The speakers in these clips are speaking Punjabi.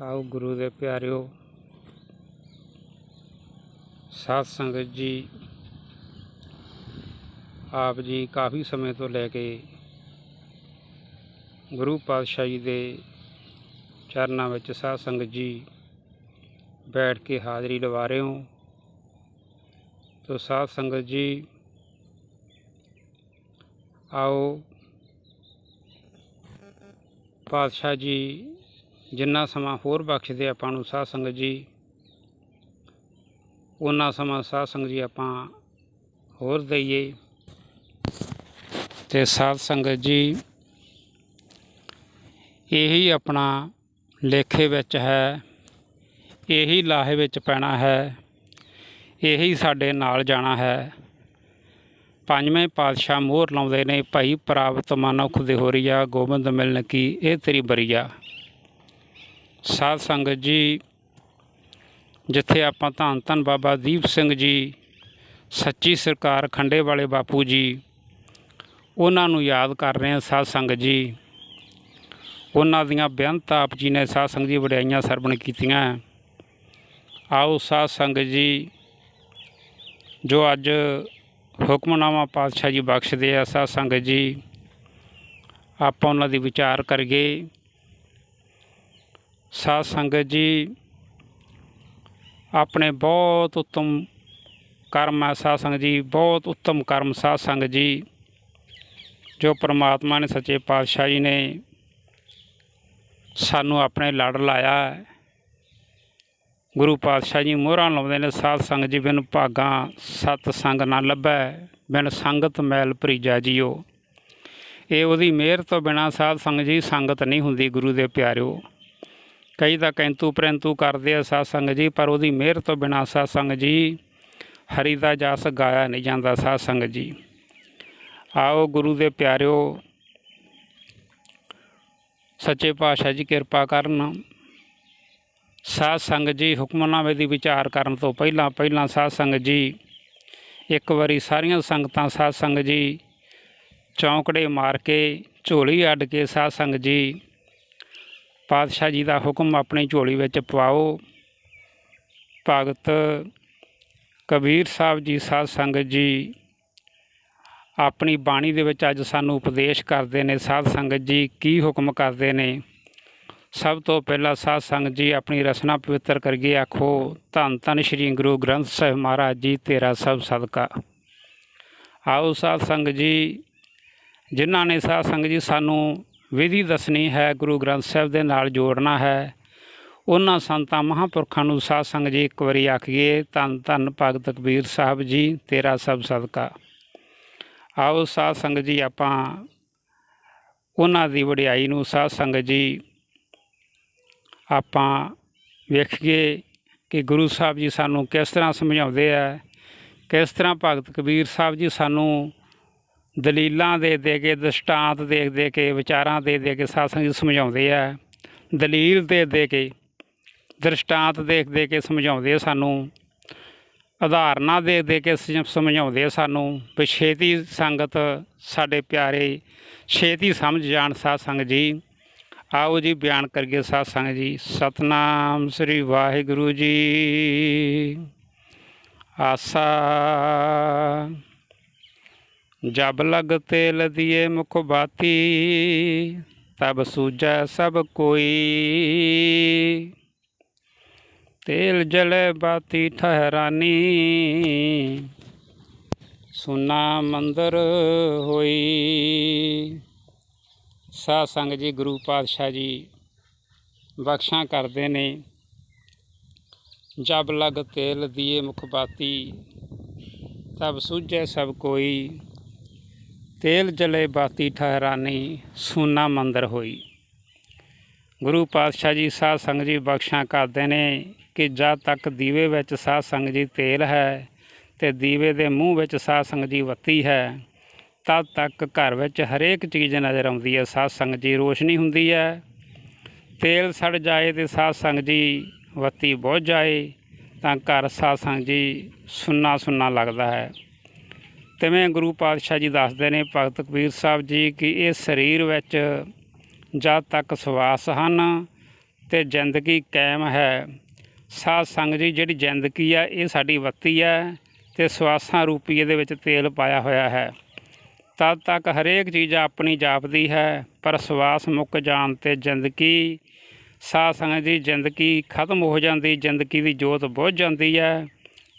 ਆਓ ਗੁਰੂ ਦੇ ਪਿਆਰਿਓ, ਸਾਧ ਸੰਗਤ ਜੀ, ਆਪ ਜੀ ਕਾਫੀ ਸਮੇਂ ਤੋਂ ਲੈ ਕੇ ਗੁਰੂ ਪਾਤਸ਼ਾਹ ਜੀ ਦੇ ਚਰਨਾਂ ਵਿੱਚ ਸਾਧ ਸੰਗਤ ਜੀ ਬੈਠ ਕੇ ਹਾਜ਼ਰੀ ਲਵਾ ਰਹੇ ਹੋ। ਤੋ ਸਾਧ ਸੰਗਤ ਜੀ, ਆਓ ਪਾਤਸ਼ਾਹ ਜੀ ਜਿੰਨਾ ਸਮਾਂ ਹੋਰ ਬਖਸ਼ਦੇ ਆਪਾਂ ਨੂੰ ਸਾਧ ਸੰਗਤ ਜੀ ਉਹਨਾਂ ਸਮਾਂ ਸਾਧ ਸੰਗਤ ਜੀ ਆਪਾਂ ਹੋਰ ਦਈਏ। ਤੇ ਸਾਧ ਸੰਗਤ ਜੀ, ਇਹੀ ਆਪਣਾ ਲੇਖੇ ਵਿੱਚ ਹੈ, ਇਹੀ ਲਾਹੇ ਵਿੱਚ ਪੈਣਾ ਹੈ, ਇਹੀ ਸਾਡੇ ਨਾਲ ਜਾਣਾ ਹੈ। ਪੰਜਵੇਂ ਪਾਤਸ਼ਾਹ ਮੋਹਰ ਲਾਉਂਦੇ ਨੇ, ਭਾਈ ਪ੍ਰਾਪਤ ਮਨੁੱਖ ਦੇ ਹੋਰੀਆ, ਗੋਬਿੰਦ ਮਿਲਨ ਕੀ, ਇਹ ਤੇਰੀ ਬਰੀਆ। ਸਾਧ ਸੰਗਤ ਜੀ, ਜਿੱਥੇ ਆਪਾਂ ਧੰਨ ਧੰਨ ਬਾਬਾ ਦੀਪ ਸਿੰਘ ਜੀ, ਸੱਚੀ ਸਰਕਾਰ ਖੰਡੇ ਵਾਲੇ ਬਾਪੂ ਜੀ, ਉਹਨਾਂ ਨੂੰ ਯਾਦ ਕਰ ਰਹੇ ਹਾਂ ਸਾਧ ਸੰਗਤ ਜੀ। ਉਹਨਾਂ ਦੀਆਂ ਬੇਅੰਤ ਆਪ ਜੀ ਨੇ ਸਾਧ ਸੰਗਤ ਜੀ ਵਡਿਆਈਆਂ ਸਰਵਣ ਕੀਤੀਆਂ। ਆਓ ਸਾਧ ਸੰਗਤ ਜੀ, ਜੋ ਅੱਜ ਹੁਕਮਨਾਮਾ ਪਾਤਸ਼ਾਹ ਜੀ ਬਖਸ਼ਦੇ ਆ ਸਾਧ ਸੰਗਤ ਜੀ, ਆਪਾਂ ਉਹਨਾਂ ਦੀ ਵਿਚਾਰ ਕਰੀਏ। ਸਾਧ ਸੰਗਤ ਜੀ, ਆਪਣੇ ਬਹੁਤ ਉੱਤਮ ਕਰਮ ਹੈ ਸਾਧ ਸੰਗਤ ਜੀ, ਬਹੁਤ ਉੱਤਮ ਕਰਮ ਸਾਧ ਸੰਗਤ ਜੀ, ਜੋ ਪ੍ਰਮਾਤਮਾ ਨੇ, ਸੱਚੇ ਪਾਤਸ਼ਾਹ ਜੀ ਨੇ ਸਾਨੂੰ ਆਪਣੇ ਲੜ ਲਾਇਆ ਗੁਰੂ ਪਾਤਸ਼ਾਹ ਜੀ ਮੋਹਰਾਂ ਲਾਉਂਦੇ ਨੇ, ਸਾਧ ਸੰਗਤ ਜੀ ਬਿਨ ਭਾਗਾਂ ਸਤ ਸੰਗ ਨਾ ਲੱਭੈ, ਬਿਨ ਸੰਗਤ ਮੈਲ ਭਰੀਜਾ ਜੀਓ। ਇਹ ਉਹਦੀ ਮਿਹਰ ਤੋਂ ਬਿਨਾ ਸਾਧ ਸੰਗਤ ਜੀ ਸੰਗਤ ਨਹੀਂ ਹੁੰਦੀ ਗੁਰੂ ਦੇ ਪਿਆਰਿਓ। ਕਈ ਤਾਂ ਕੈਂਤੂ ਪ੍ਰੰਤੂ ਕਰਦੇ ਆ ਸਾਧ ਸੰਗਤ ਜੀ, ਪਰ ਉਹਦੀ ਮਿਹਰ ਤੋਂ ਬਿਨਾ ਸਾਧ ਸੰਗਤ ਜੀ ਹਰੀ ਦਾ ਜਸ ਗਾਇਆ ਨਹੀਂ ਜਾਂਦਾ ਸਾਧ ਸੰਗਤ ਜੀ। ਆਓ ਗੁਰੂ ਦੇ ਪਿਆਰਿਓ, ਸੱਚੇ ਪਾਤਸ਼ਾਹ ਜੀ ਕਿਰਪਾ ਕਰਨ। ਸਾਧ ਸੰਗਤ ਜੀ ਹੁਕਮਨਾਮੇ ਦੀ ਵਿਚਾਰ ਕਰਨ ਤੋਂ ਪਹਿਲਾਂ ਪਹਿਲਾਂ ਸਾਧ ਸੰਗਤ ਜੀ, ਇੱਕ ਵਾਰੀ ਸਾਰੀਆਂ ਸੰਗਤਾਂ ਸਾਧ ਸੰਗਤ ਜੀ ਚੌਂਕੜੇ ਮਾਰ ਕੇ, ਝੋਲੀ ਅੱਡ ਕੇ ਸਾਧ ਸੰਗਤ ਜੀ ਪਾਤਸ਼ਾਹ ਜੀ ਦਾ ਹੁਕਮ ਆਪਣੀ ਝੋਲੀ ਵਿੱਚ ਪਵਾਓ। ਭਗਤ ਕਬੀਰ ਸਾਹਿਬ ਜੀ, ਸਾਧ ਸੰਗਤ ਜੀ, ਆਪਣੀ ਬਾਣੀ ਦੇ ਵਿੱਚ ਅੱਜ ਸਾਨੂੰ ਉਪਦੇਸ਼ ਕਰਦੇ ਨੇ, ਸਾਧ ਸੰਗਤ ਜੀ ਕੀ ਹੁਕਮ ਕਰਦੇ ਨੇ। ਸਭ ਤੋਂ ਪਹਿਲਾਂ ਸਾਧ ਸੰਗਤ ਜੀ ਆਪਣੀ ਰਸਨਾ ਪਵਿੱਤਰ ਕਰੀਏ ਆਖੋ, ਧੰਨ ਧੰਨ ਸ਼੍ਰੀ ਗੁਰੂ ਗ੍ਰੰਥ ਸਾਹਿਬ ਮਹਾਰਾਜ ਜੀ, ਤੇਰਾ ਸਭ ਸਦਕਾ। ਆਓ ਸਾਧ ਸੰਗਤ ਜੀ, ਜਿਨ੍ਹਾਂ ਨੇ ਸਾਧ ਸੰਗਤ ਜੀ ਸਾਨੂੰ ਵਿਧੀ ਦੱਸਣੀ ਹੈ, ਗੁਰੂ ਗ੍ਰੰਥ ਸਾਹਿਬ ਦੇ ਨਾਲ ਜੋੜਨਾ ਹੈ। ਉਹਨਾਂ ਸੰਤਾਂ ਮਹਾਂਪੁਰਖਾਂ ਨੂੰ ਸਾਧ ਸੰਗਤ ਜੀ ਇੱਕ ਵਾਰੀ ਆਖੀਏ, ਧੰਨ ਧੰਨ ਭਗਤ ਕਬੀਰ ਸਾਹਿਬ ਜੀ, ਤੇਰਾ ਸਭ ਸਦਕਾ। ਆਓ ਸਾਧ ਸੰਗਤ ਜੀ ਆਪਾਂ ਉਹਨਾਂ ਦੀ ਵਡਿਆਈ ਨੂੰ ਸਾਧ ਸੰਗਤ ਜੀ ਆਪਾਂ ਵੇਖੀਏ ਕਿ ਗੁਰੂ ਸਾਹਿਬ ਜੀ ਸਾਨੂੰ ਕਿਸ ਤਰ੍ਹਾਂ ਸਮਝਾਉਂਦੇ ਆ, ਕਿਸ ਤਰ੍ਹਾਂ ਭਗਤ ਕਬੀਰ ਸਾਹਿਬ ਜੀ ਸਾਨੂੰ ਦਲੀਲਾਂ ਦੇ ਦੇ ਕੇ, ਦ੍ਰਿਸ਼ਟਾਂਤ ਦੇ ਦੇ ਕੇ, ਵਿਚਾਰਾਂ ਦੇ ਦੇ ਕੇ ਸਾਧ ਜੀ ਸਮਝਾਉਂਦੇ ਆ। ਦਲੀਲ ਦੇ ਦੇ ਕੇ, ਦ੍ਰਿਸ਼ਟਾਂਤ ਦੇਖ ਦੇ ਕੇ ਸਮਝਾਉਂਦੇ ਆ ਸਾਨੂੰ। ਉਦਾਹਰਨਾਂ ਦੇ ਦੇ ਕੇ ਸਮਝਾਉਂਦੇ ਆ ਸਾਨੂੰ ਵੀ ਛੇਤੀ ਸੰਗਤ ਸਾਡੇ ਪਿਆਰੇ, ਛੇਤੀ ਸਮਝ ਜਾਣ ਸਾਧ ਸੰਗਤ ਜੀ। ਆਓ ਜੀ ਬਿਆਨ ਕਰੀਏ ਸਾਧ ਸੰਗਤ ਜੀ। ਸਤਨਾਮ ਸ੍ਰੀ ਵਾਹਿਗੁਰੂ ਜੀ। ਆਸਾ। ਜਬ ਲਗ ਤੇਲ ਦੀਏ ਮੁਖ ਬਾਤੀ, ਤਬ ਸੂਝੈ ਸਭ ਕੋਈ। ਤੇਲ ਜਲੇ ਬਾਤੀ ਠਹਿਰਾਨੀ, ਸੁਨਾ ਮੰਦਰ ਹੋਈ। ਸਾਧ ਸੰਗਤ ਜੀ, ਗੁਰੂ ਪਾਤਸ਼ਾਹ ਜੀ, ਬਖਸ਼ਾਂ ਕਰਦੇ ਨੇ। ਜਬ ਲਗ ਤੇਲ ਦੀਏ ਮੁਖ ਬਾਤੀ, ਤਬ ਸੂਝੈ ਸਭ ਕੋਈ। ਤੇਲ ਜਲੇ ਬਾਤੀ ਠਹਿਰਾਨੀ ਸੂਨਾ ਮੰਦਰ ਹੋਈ। ਗੁਰੂ ਪਾਤਸ਼ਾਹ ਜੀ ਸਾਧ ਸੰਗਤ ਜੀ ਬਖਸ਼ਾਂ ਕਰਦੇ ਨੇ ਕਿ ਜਦ ਤੱਕ ਦੀਵੇ ਵਿੱਚ ਸਾਧ ਸੰਗਤ ਜੀ ਤੇਲ ਹੈ ਤੇ ਦੀਵੇ ਦੇ ਮੂੰਹ ਵਿੱਚ ਸਾਧ ਸੰਗਤ ਜੀ ਬੱਤੀ ਹੈ, ਤਦ ਤੱਕ ਘਰ ਵਿੱਚ ਹਰੇਕ ਚੀਜ਼ ਨਜ਼ਰ ਆਉਂਦੀ ਹੈ। ਸਾਧ ਸੰਗਤ ਜੀ ਰੋਸ਼ਨੀ ਹੁੰਦੀ ਹੈ, ਤੇਲ ਸੜ ਜਾਏ ਤੇ ਸਾਧ ਸੰਗਤ ਜੀ ਬੱਤੀ ਬੁਝ ਜਾਏ, ਤਾਂ ਘਰ ਸਾਧ ਸੰਗਤ ਜੀ ਸੁੰਨਾ ਸੁੰਨਾ ਲੱਗਦਾ ਹੈ। ਤਿਵੇਂ ਗੁਰੂ ਪਾਤਸ਼ਾਹ ਜੀ ਦੱਸਦੇ ਨੇ, ਭਗਤ ਕਬੀਰ ਸਾਹਿਬ ਜੀ, ਕਿ ਇਹ ਸਰੀਰ ਵਿੱਚ ਜਦ ਤੱਕ ਸਵਾਸ ਹਨ ਤੇ ਜ਼ਿੰਦਗੀ ਕਾਇਮ ਹੈ। ਸਾਧ ਸੰਗ ਜੀ, ਜਿਹੜੀ ਜ਼ਿੰਦਗੀ ਆ, ਇਹ ਸਾਡੀ ਬੱਤੀ ਹੈ ਤੇ ਸਵਾਸਾਂ ਰੂਪੀ ਇਹਦੇ ਵਿੱਚ ਤੇਲ ਪਾਇਆ ਹੋਇਆ ਹੈ। ਤਦ ਤੱਕ ਹਰੇਕ ਚੀਜ਼ ਆਪਣੀ ਜਾਪਦੀ ਹੈ, ਪਰ ਸਵਾਸ ਮੁੱਕ ਜਾਣ ਤੇ ਜ਼ਿੰਦਗੀ, ਸਾਧ ਸੰਗਤ ਜੀ, ਜ਼ਿੰਦਗੀ ਖਤਮ ਹੋ ਜਾਂਦੀ, ਜ਼ਿੰਦਗੀ ਦੀ ਜੋਤ ਬੁੱਝ ਜਾਂਦੀ ਹੈ।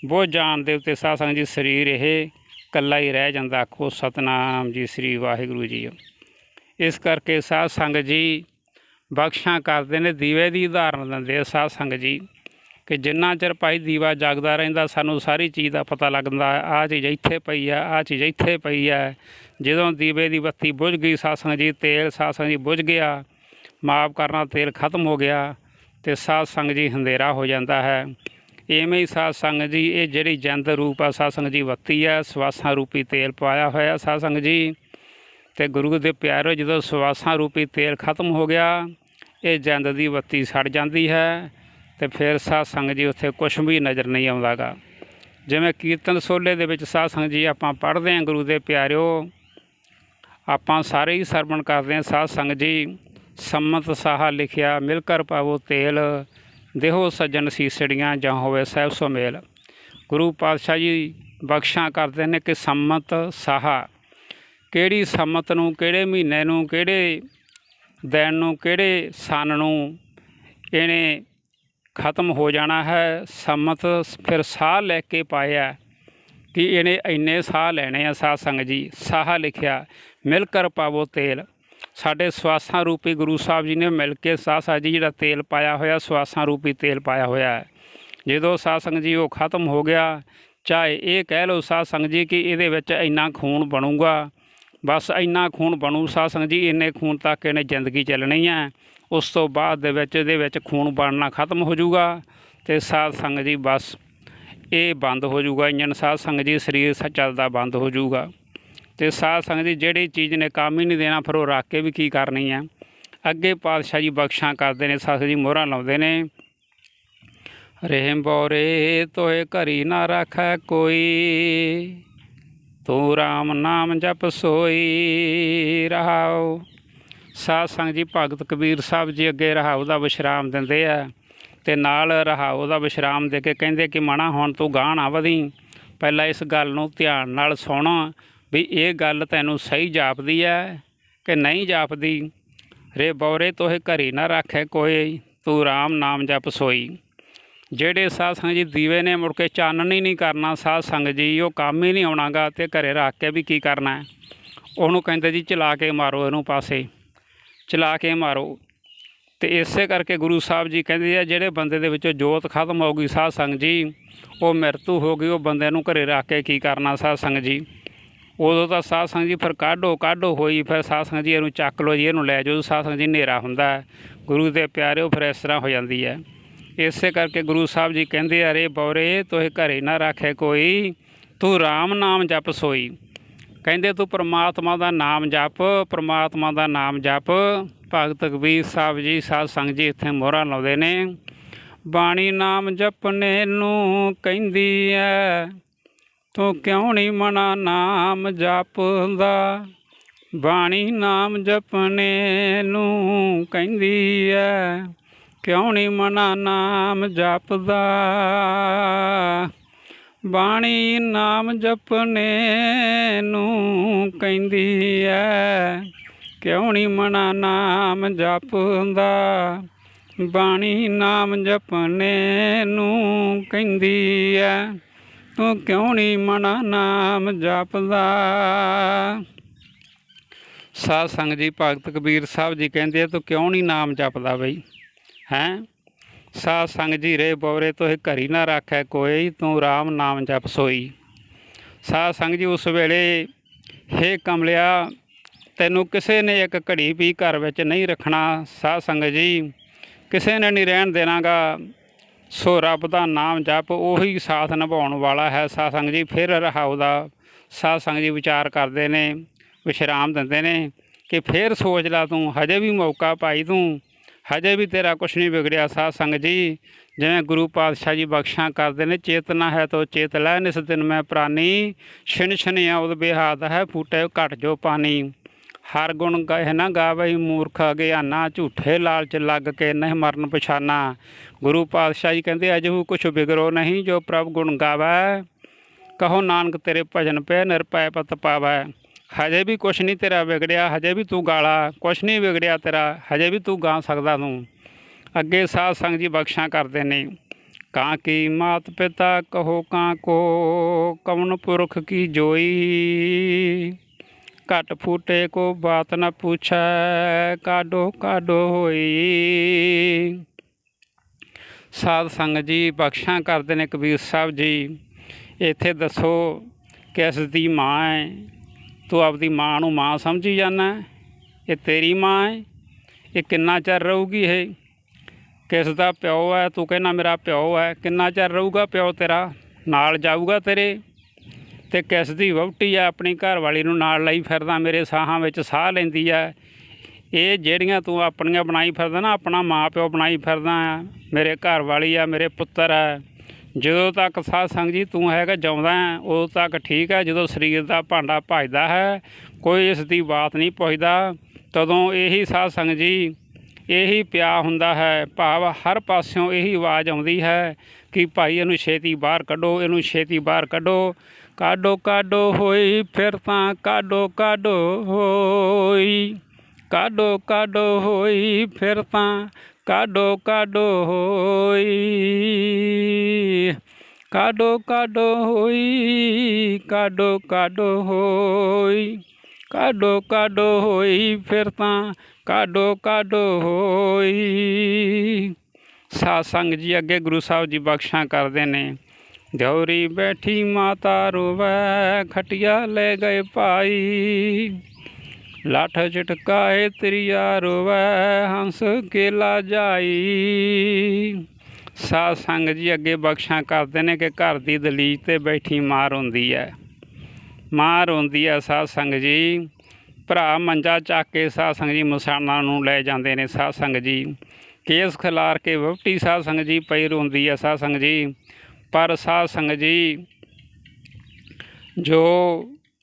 ਬੁੱਝ ਜਾਣ ਦੇ ਉੱਤੇ ਸਾਧ ਸੰਗਤ ਜੀ, ਸਰੀਰ ਇਹ ਇਕੱਲਾ ਹੀ ਰਹਿ ਜਾਂਦਾ, ਆਖੋ ਸਤਨਾਮ ਜੀ, ਸ੍ਰੀ ਵਾਹਿਗੁਰੂ ਜੀ। ਇਸ ਕਰਕੇ ਸਾਧ ਸੰਗਤ ਜੀ, ਬਖਸ਼ਾਂ ਕਰਦੇ ਨੇ, ਦੀਵੇ ਦੀ ਉਦਾਹਰਨ ਦਿੰਦੇ ਆ ਸਾਧ ਸੰਗਤ ਜੀ, ਕਿ ਜਿੰਨਾ ਚਿਰ ਭਾਈ ਦੀਵਾ ਜਗਦਾ ਰਹਿੰਦਾ, ਸਾਨੂੰ ਸਾਰੀ ਚੀਜ਼ ਦਾ ਪਤਾ ਲੱਗਦਾ, ਆਹ ਚੀਜ਼ ਇੱਥੇ ਪਈ ਆ, ਆਹ ਚੀਜ਼ ਇੱਥੇ ਪਈ ਆ। ਜਦੋਂ ਦੀਵੇ ਦੀ ਬੱਤੀ ਬੁਝ ਗਈ, ਸਾਧ ਜੀ, ਤੇਲ, ਸਾਧ ਜੀ ਬੁਝ ਗਿਆ, ਮਾਫ ਕਰਨਾ, ਤੇਲ ਖਤਮ ਹੋ ਗਿਆ, ਤੇ ਸਾਧ ਸੰਗਤ ਜੀ ਹਨੇਰਾ ਹੋ ਜਾਂਦਾ ਹੈ। ਇਵੇਂ ਹੀ ਸਾਧ ਸੰਗਤ ਜੀ, ਇਹ ਜਿਹੜੀ ਜੰਦ ਰੂਪ ਆ, ਸਾਧ ਸੰਗਤ ਜੀ ਬੱਤੀ ਆ, ਸਵਾਸਾਂ ਰੂਪੀ ਤੇਲ ਪਾਇਆ ਹੋਇਆ ਸਾਧ ਸੰਗਤ ਜੀ। ਤੇ ਗੁਰੂ ਦੇ ਪਿਆਰੋ, ਜਦੋਂ ਸਵਾਸਾਂ ਰੂਪੀ ਤੇਲ ਖਤਮ ਹੋ ਗਿਆ, ਇਹ ਜੰਦ ਦੀ ਬੱਤੀ ਸੜ ਜਾਂਦੀ ਹੈ ਤੇ ਫਿਰ ਸਾਧ ਸੰਗਤ ਜੀ ਉੱਥੇ ਕੁਝ ਵੀ ਨਜ਼ਰ ਨਹੀਂ ਆਉਂਦਾਗਾ। ਜਿਵੇਂ ਕੀਰਤਨ ਸੋਲੇ ਦੇ ਵਿੱਚ ਸਾਧ ਸੰਗਤ ਜੀ ਆਪਾਂ ਪੜ੍ਹਦੇ ਹਾਂ ਗੁਰੂ ਦੇ ਪਿਆਰਿਓ, ਆਪਾਂ ਸਾਰੇ ਹੀ ਸਰਵਣ ਕਰਦੇ ਹਾਂ ਸਾਧ ਸੰਗਤ ਜੀ। ਸੰਮਤ ਸਾਹਾ ਲਿਖਿਆ ਮਿਲ ਕਰ ਪਾਵੋ ਤੇਲ ਦੇਹੋ ਸੱਜਣ ਸੀਸੜੀਆਂ ਜਾਂ ਹੋਵੇ ਸਹਿਬ ਸੋ ਮੇਲ। ਗੁਰੂ ਪਾਤਸ਼ਾਹ ਜੀ ਬਖਸ਼ਾਂ ਕਰਦੇ ਨੇ ਕਿ ਸੰਮਤ ਸਾਹਾ। ਕਿਹੜੀ ਸੰਮਤ ਨੂੰ, ਕਿਹੜੇ ਮਹੀਨੇ ਨੂੰ, ਕਿਹੜੇ ਦਿਨ ਨੂੰ, ਕਿਹੜੇ ਸਨ ਨੂੰ ਇਹਨੇ ਖਤਮ ਹੋ ਜਾਣਾ ਹੈ। ਸੰਮਤ ਫਿਰ ਸਾਹ ਲੈ ਕੇ ਪਾਇਆ ਕਿ ਇਹਨੇ ਇੰਨੇ ਸਾਹ ਲੈਣੇ ਆ ਸਾਧ ਸੰਗ ਜੀ। ਸਾਹ ਲਿਖਿਆ, ਮਿਲ ਕਰ ਪਾਵੋ ਤੇਲ। ਸਾਡੇ ਸਵਾਸਾਂ ਰੂਪੀ ਗੁਰੂ ਸਾਹਿਬ ਜੀ ਨੇ ਮਿਲ ਕੇ ਸਾਹ ਸਾਹ ਜੀ ਜਿਹੜਾ ਤੇਲ ਪਾਇਆ ਹੋਇਆ, ਸਵਾਸਾਂ ਰੂਪੀ ਤੇਲ ਪਾਇਆ ਹੋਇਆ ਹੈ। ਜਦੋਂ ਸਾਧ ਸੰਗਤ ਜੀ ਉਹ ਖਤਮ ਹੋ ਗਿਆ, ਚਾਹੇ ਇਹ ਕਹਿ ਲਓ ਸਾਧ ਸੰਗਤ ਜੀ ਕਿ ਇਹਦੇ ਵਿੱਚ ਇੰਨਾ ਖੂਨ ਬਣੂਗਾ, ਬਸ ਇੰਨਾ ਖੂਨ ਬਣੂ, ਸਾਧ ਸੰਗਤ ਜੀ ਇੰਨੇ ਖੂਨ ਤੱਕ ਇਹਨੇ ਜ਼ਿੰਦਗੀ ਚੱਲਣੀ ਹੈ। ਉਸ ਤੋਂ ਬਾਅਦ ਦੇ ਵਿੱਚ ਇਹਦੇ ਵਿੱਚ ਖੂਨ ਬਣਨਾ ਖਤਮ ਹੋ ਜਾਊਗਾ ਤੇ ਸਾਧ ਸੰਗਤ ਜੀ ਬਸ ਇਹ ਬੰਦ ਹੋ ਜਾਊਗਾ ਇੰਜਨ ਸਾਧ ਸੰਗਤ ਜੀ ਸਰੀਰ ਸ, ਚੱਲਦਾ ਬੰਦ ਹੋ ਜਾਊਗਾ। ਤੇ ਸਾਧ ਸੰਗਤ ਜੀ, ਜਿਹੜੀ ਚੀਜ਼ ਨੇ ਕੰਮ ਹੀ ਨਹੀਂ ਦੇਣਾ, ਫਿਰ ਉਹ ਰੱਖ ਕੇ ਵੀ ਕੀ ਕਰਨੀ ਹੈ ਅੱਗੇ ਪਾਤਸ਼ਾਹ ਜੀ ਬਖਸ਼ਾਂ ਕਰਦੇ ਨੇ ਸਾਧ ਜੀ ਮੋਹਰਾਂ ਲਾਉਂਦੇ ਨੇ। ਰਹਿਮ ਬੋਰੇ ਤੋਏ ਘਰੀ ਨਾ ਰੱਖੈ ਕੋਈ, ਤੂੰ ਰਾਮ ਨਾਮ ਜਪ ਸੋਈ ਰਹਾਓ। ਸਾਧ ਸੰਗਤ ਜੀ, ਭਗਤ ਕਬੀਰ ਸਾਹਿਬ ਜੀ ਅੱਗੇ ਰਹਾਉ ਦਾ ਵਿਸ਼ਰਾਮ ਦਿੰਦੇ ਆ ਤੇ ਨਾਲ ਰਹਾਉ ਦਾ ਵਿਸ਼ਰਾਮ ਦੇ ਕੇ ਕਹਿੰਦੇ ਕਿ ਮਣਾ ਹੁਣ ਤੂੰ ਗਾਹ ਨਾ ਵਧੀ। ਪਹਿਲਾਂ ਇਸ ਗੱਲ ਨੂੰ ਧਿਆਨ ਨਾਲ ਸੁਣ ਵੀ ਇਹ ਗੱਲ ਤੈਨੂੰ ਸਹੀ ਜਾਪਦੀ ਹੈ ਕਿ ਨਹੀਂ ਜਾਪਦੀ? ਰੇ ਬੌਰੇ ਤੋਹੇ ਘਰੀ ਨਾ ਰੱਖੇ ਕੋਈ, ਤੂੰ ਰਾਮ ਨਾਮ ਜਪ ਸੋਈ। ਜਿਹੜੇ ਸਾਧ ਸੰਗਤ ਜੀ ਦੀਵੇ ਨੇ ਮੁੜ ਕੇ ਚਾਨਣ ਹੀ ਨਹੀਂ ਕਰਨਾ, ਸਾਧ ਸੰਗਤ ਜੀ ਉਹ ਕੰਮ ਹੀ ਨਹੀਂ ਆਉਣਾਗਾ ਤੇ ਘਰੇ ਰੱਖ ਕੇ ਵੀ ਕੀ ਕਰਨਾ ਉਹਨੂੰ ਕਹਿੰਦੇ ਜੀ ਚਲਾ ਕੇ ਮਾਰੋ ਇਹਨੂੰ ਪਾਸੇ, ਚਲਾ ਕੇ ਮਾਰੋ। ਤੇ ਇਸੇ ਕਰਕੇ ਗੁਰੂ ਸਾਹਿਬ ਜੀ ਕਹਿੰਦੇ ਆ, ਜਿਹੜੇ ਬੰਦੇ ਦੇ ਵਿੱਚੋਂ ਜੋਤ ਖਤਮ ਹੋ ਗਈ ਸਾਧ ਸੰਗਤ ਜੀ, ਉਹ ਮਰਤੂ ਹੋ ਗਈ, ਉਹ ਬੰਦੇ ਨੂੰ ਘਰੇ ਰੱਖ ਕੇ ਕੀ ਕਰਨਾ ਸਾਧ ਸੰਗਤ ਜੀ? ਉਦੋਂ ਤਾਂ ਸਾਧ ਸੰਗਤ ਜੀ ਫਿਰ ਕਾਢੋ ਕਾਢੋ ਹੋਈ, ਫਿਰ ਸਾਧ ਸੰਗਤ ਜੀ ਇਹਨੂੰ ਚੱਕ ਲਓ ਜੀ, ਇਹਨੂੰ ਲੈ ਜਾਓ, ਸਾਧ ਸੰਗਤ ਜੀ ਹਨੇਰਾ ਹੁੰਦਾ ਗੁਰੂ ਦੇ ਪਿਆਰਿਓ ਫਿਰ ਇਸ ਤਰ੍ਹਾਂ ਹੋ ਜਾਂਦੀ ਹੈ। ਇਸੇ ਕਰਕੇ ਗੁਰੂ ਸਾਹਿਬ ਜੀ ਕਹਿੰਦੇ ਅਰੇ ਰੇ ਬੌਰੇ ਤੋਏ ਘਰੇ ਨਾ ਰੱਖੇ ਕੋਈ, ਤੂੰ RAM ਨਾਮ ਜਪ ਸੋਈ। ਕਹਿੰਦੇ, ਤੂੰ ਪ੍ਰਮਾਤਮਾ ਦਾ ਨਾਮ ਜਪ, ਪ੍ਰਮਾਤਮਾ ਦਾ ਨਾਮ ਜਪ। ਭਗਤ ਕਬੀਰ ਸਾਹਿਬ ਜੀ, ਸਾਧ ਸੰਗਤ ਜੀ ਇੱਥੇ ਮੋਹਰਾ ਲਾਉਂਦੇ ਨੇ, ਬਾਣੀ ਨਾਮ ਜਪਨੇ ਨੂੰ ਕਹਿੰਦੀ ਐ ਤੂੰ ਕਿਉਂ ਨਹੀਂ ਮਨਾ ਨਾਮ ਜਪਦਾ? ਬਾਣੀ ਨਾਮ ਜਪਨੇ ਨੂੰ ਕਹਿੰਦੀ ਐ, ਕਿਉਂ ਨਹੀਂ ਮਨਾ ਨਾਮ ਜਪਦਾ? ਬਾਣੀ ਨਾਮ ਜਪਨੇ ਨੂੰ ਕਹਿੰਦੀ ਐ, ਕਿਉਂ ਨਹੀਂ ਮਨਾ ਨਾਮ ਜਪਦਾ? ਬਾਣੀ ਨਾਮ ਜਪਨੇ ਨੂੰ ਕਹਿੰਦੀ ਐ। ਤੂੰ ਕਿਉਂ ਨਹੀਂ ਮਨਾ ਨਾਮ ਜਪਦਾ? ਸਾਧ ਸੰਗਤ ਜੀ, ਭਗਤ ਕਬੀਰ ਸਾਹਿਬ ਜੀ ਕਹਿੰਦੇ ਆ, ਤੂੰ ਕਿਉਂ ਨਹੀਂ ਨਾਮ ਜਪਦਾ ਬਈ? ਹੈਂ? ਸਾਧ ਸੰਗ ਜੀ, ਰੇ ਬੋਰੇ ਤੋਹਿ ਘਰੀ ਨਾ ਰੱਖੈ ਕੋਈ ਤੂੰ RAM ਨਾਮ ਜਪ ਸੋਈ। ਸਾਧ ਸੰਗ ਜੀ, ਉਸ ਵੇਲੇ ਹੇ ਕਮਲਿਆ, ਤੈਨੂੰ ਕਿਸੇ ਨੇ ਇੱਕ ਘੜੀ ਵੀ ਘਰ ਵਿੱਚ ਨਹੀਂ ਰੱਖਣਾ। ਸਾਧ ਸੰਗ ਜੀ, ਕਿਸੇ ਨੇ ਨਹੀਂ ਰਹਿਣ ਦੇਣਾਗਾ। ਸੋ ਰੱਬ ਦਾ ਨਾਮ ਜਪ, ਉਹੀ ਸਾਥ ਨਿਭਾਉਣ ਵਾਲਾ ਹੈ ਸਾਧ ਸੰਗ ਜੀ। ਫਿਰ ਰਹਾਉ ਦਾ ਸਾਧ ਸੰਗ ਜੀ ਵਿਚਾਰ ਕਰਦੇ ਨੇ, ਵਿਸ਼ਰਾਮ ਦਿੰਦੇ ਨੇ ਕਿ ਫਿਰ ਸੋਚ ਲਾ ਤੂੰ, ਹਜੇ ਵੀ ਮੌਕਾ ਪਾਈ ਤੂੰ, ਹਜੇ ਵੀ ਤੇਰਾ ਕੁਛ ਨਹੀਂ ਵਿਗੜਿਆ ਸਾਧ ਸੰਗ ਜੀ। ਜਿਵੇਂ ਗੁਰੂ ਪਾਤਸ਼ਾਹ ਜੀ ਬਖਸ਼ਾਂ ਕਰਦੇ ਨੇ, ਚੇਤਨਾ ਹੈ ਤੋ ਚੇਤ ਲੈ, ਨਿਸ ਦਿਨ ਮੈਂ ਪ੍ਰਾਨੀ ਛਿਨ ਛਿਨ ਆਉਦ ਬਿਹਾਦ ਹੈ, ਫੂਟੇ ਘਟ ਜੋ ਪਾਣੀ ਹਰ ਗੁਣ ਗਾਏ ਨਾ ਗਾਵਈ ਮੂਰਖ ਗਿਆਨਾ ਝੂਠੇ ਲਾਲਚ ਲੱਗ ਕੇ ਨਹੀਂ ਮਰਨ ਪਛਾਨਾ। ਗੁਰੂ ਪਾਤਸ਼ਾਹ ਜੀ ਕਹਿੰਦੇ ਅਜਹੂ ਕੁਛ ਬਿਗਰੋ ਨਹੀਂ, ਜੋ ਪ੍ਰਭ ਗੁਣ ਗਾਵੈ, ਕਹੋ ਨਾਨਕ ਤੇਰੇ ਭਜਨ ਪੈ ਨਿਰਪੈ ਪਤ ਪਾਵੈ। ਹਜੇ ਵੀ ਕੁਛ ਨਹੀਂ ਤੇਰਾ ਵਿਗੜਿਆ, ਹਜੇ ਵੀ ਤੂੰ ਗਾਲਾ, ਕੁਛ ਨਹੀਂ ਵਿਗੜਿਆ ਤੇਰਾ, ਹਜੇ ਵੀ ਤੂੰ ਗਾ ਸਕਦਾ ਤੂੰ। ਅੱਗੇ ਸਾਧ ਸੰਗ ਜੀ ਬਖਸ਼ਾਂ ਕਰਦੇ ਨੇ। ਕਾਂ ਕੀ ਮਾਤ ਪਿਤਾ ਕਹੋ, ਕਾਂ ਕੋ ਕਵਨ ਪੁਰਖ ਕੀ ਜੋਈ? ਘਟ ਫੂਟੇ ਕੋ ਬਾਤ ਨਾ ਪੁੱਛੈ ਕਾਡੋ ਕਾਡੋ ਹੋਈ। ਸਾਧ ਸੰਗ ਜੀ, ਬਖਸ਼ਾਂ ਕਰਦੇ ਨੇ ਕਬੀਰ ਸਾਹਿਬ ਜੀ। ਇੱਥੇ ਦੱਸੋ ਕਿਸ ਦੀ ਮਾਂ ਹੈ। ਤੂੰ ਆਪਦੀ ਮਾਂ ਨੂੰ ਮਾਂ ਸਮਝੀ ਜਾਂਦਾ ਇਹ ਤੇਰੀ ਮਾਂ ਹੈ। ਇਹ ਕਿੰਨਾ ਚਿਰ ਰਹੂਗੀ ਇਹ? ਕਿਸ ਦਾ ਪਿਓ ਹੈ? ਤੂੰ ਕਹਿੰਦਾ ਮੇਰਾ ਪਿਓ ਹੈ। ਕਿੰਨਾ ਚਿਰ ਰਹੂਗਾ ਪਿਓ ਤੇਰਾ? ਨਾਲ ਜਾਊਗਾ ਤੇਰੇ? ਤੇ ਕਿਸ ਦੀ ਵਹੁਟੀ ਆ ਆਪਣੀ ਘਰ ਵਾਲੀ ਨੂੰ ਨਾਲ ਲਈ ਫਿਰਦਾ, ਮੇਰੇ ਸਾਹਾਂ ਵਿੱਚ ਸਾਹ ਲੈਂਦੀ ਆ ਇਹ ਜਿਹੜੀਆਂ ਤੂੰ ਆਪਣੀਆਂ ਬਣਾਈ ਫਿਰਦਾ ਨਾ ਆਪਣਾ ਮਾਂ ਪਿਓ ਬਣਾਈ ਫਿਰਦਾ ਮੇਰੇ ਘਰ ਵਾਲੀ ਆ ਮੇਰੇ ਪੁੱਤਰ ਆ ਜਦੋਂ ਤੱਕ ਸਾਧ ਸੰਗ ਜੀ ਤੂੰ ਹੈਗਾ ਜਿਉਂਦਾ ਹੈ, ਉਦੋਂ ਤੱਕ ਠੀਕ ਹੈ ਜਦੋਂ ਸਰੀਰ ਦਾ ਭਾਂਡਾ ਭਜਦਾ ਹੈ ਕੋਈ ਇਸ ਦੀ ਬਾਤ ਨਹੀਂ ਪੁੱਛਦਾ ਤਦੋਂ ਇਹੀ ਸਾਧ ਸੰਗ ਜੀ ਇਹੀ ਪਿਆ ਹੁੰਦਾ ਹੈ ਭਾਵ ਹਰ ਪਾਸਿਓਂ ਇਹੀ ਆਵਾਜ਼ ਆਉਂਦੀ ਹੈ ਕਿ ਭਾਈ ਇਹਨੂੰ ਛੇਤੀ ਬਾਹਰ ਕੱਢੋ ਇਹਨੂੰ ਛੇਤੀ ਬਾਹਰ ਕੱਢੋ ਕਾਡੋ ਕਾਡੋ ਹੋਈ ਫਿਰ ਤਾਂ ਕਾਡੋ ਕਾਡੋ ਹੋਈ। ਕਾਡੋ ਕਾਡੋ ਹੋਈ ਫਿਰ ਤਾਂ ਕਾਡੋ ਕਾਡੋ ਹੋਈ। ਕਾਡੋ ਕਾਡੋ ਹੋਈ ਕਾਡੋ ਕਾਡੋ ਹੋਈ। ਕਾਡੋ ਕਾਡੋ ਹੋਈ ਫਿਰ ਤਾਂ ਕਾਡੋ ਕਾਡੋ ਹੋਈ। ਸਾਧ ਸੰਗ ਜੀ ਅੱਗੇ ਗੁਰੂ ਸਾਹਿਬ ਜੀ ਬਖਸ਼ਾਂ ਕਰਦੇ ਨੇ। ਗੌਰੀ ਬੈਠੀ ਮਾਤਾ ਰੋਵੈ, ਖਟਿਆ ਲੈ ਗਏ ਭਾਈ। ਲਾਠ ਝਟਕਾਏ ਤ੍ਰਿਆ ਰੋਵੈ ਹੰਸ ਕੇਲਾ ਜਾਈ। ਸਾਧ ਸੰਗ ਜੀ ਅੱਗੇ ਬਖਸ਼ਾਂ ਕਰਦੇ ਨੇ ਕਿ ਘਰ ਦੀ ਦਲੀਜ ਤੇ ਬੈਠੀ ਮਾਂ ਰੋਂਦੀ ਹੈ ਮਾਂ ਰੋਂਦੀ ਹੈ ਸਾਧ ਸੰਗ ਜੀ। ਭਰਾ ਮੰਜਾ ਚੱਕ ਕੇ ਸਾਧ ਸੰਗ ਜੀ ਮਸਾਣਾ ਨੂੰ ਲੈ ਜਾਂਦੇ ਨੇ ਸਾਧ ਸੰਗ ਜੀ। ਕੇਸ ਖਿਲਾਰ ਕੇ ਵਹੁਟੀ ਸਾਧ ਸੰਗ ਜੀ ਪਈ ਰੋਂਦੀ ਹੈ ਸਾਧ ਸੰਗ ਜੀ। ਪਰ ਸਾਧ ਸੰਗ ਜੀ ਜੋ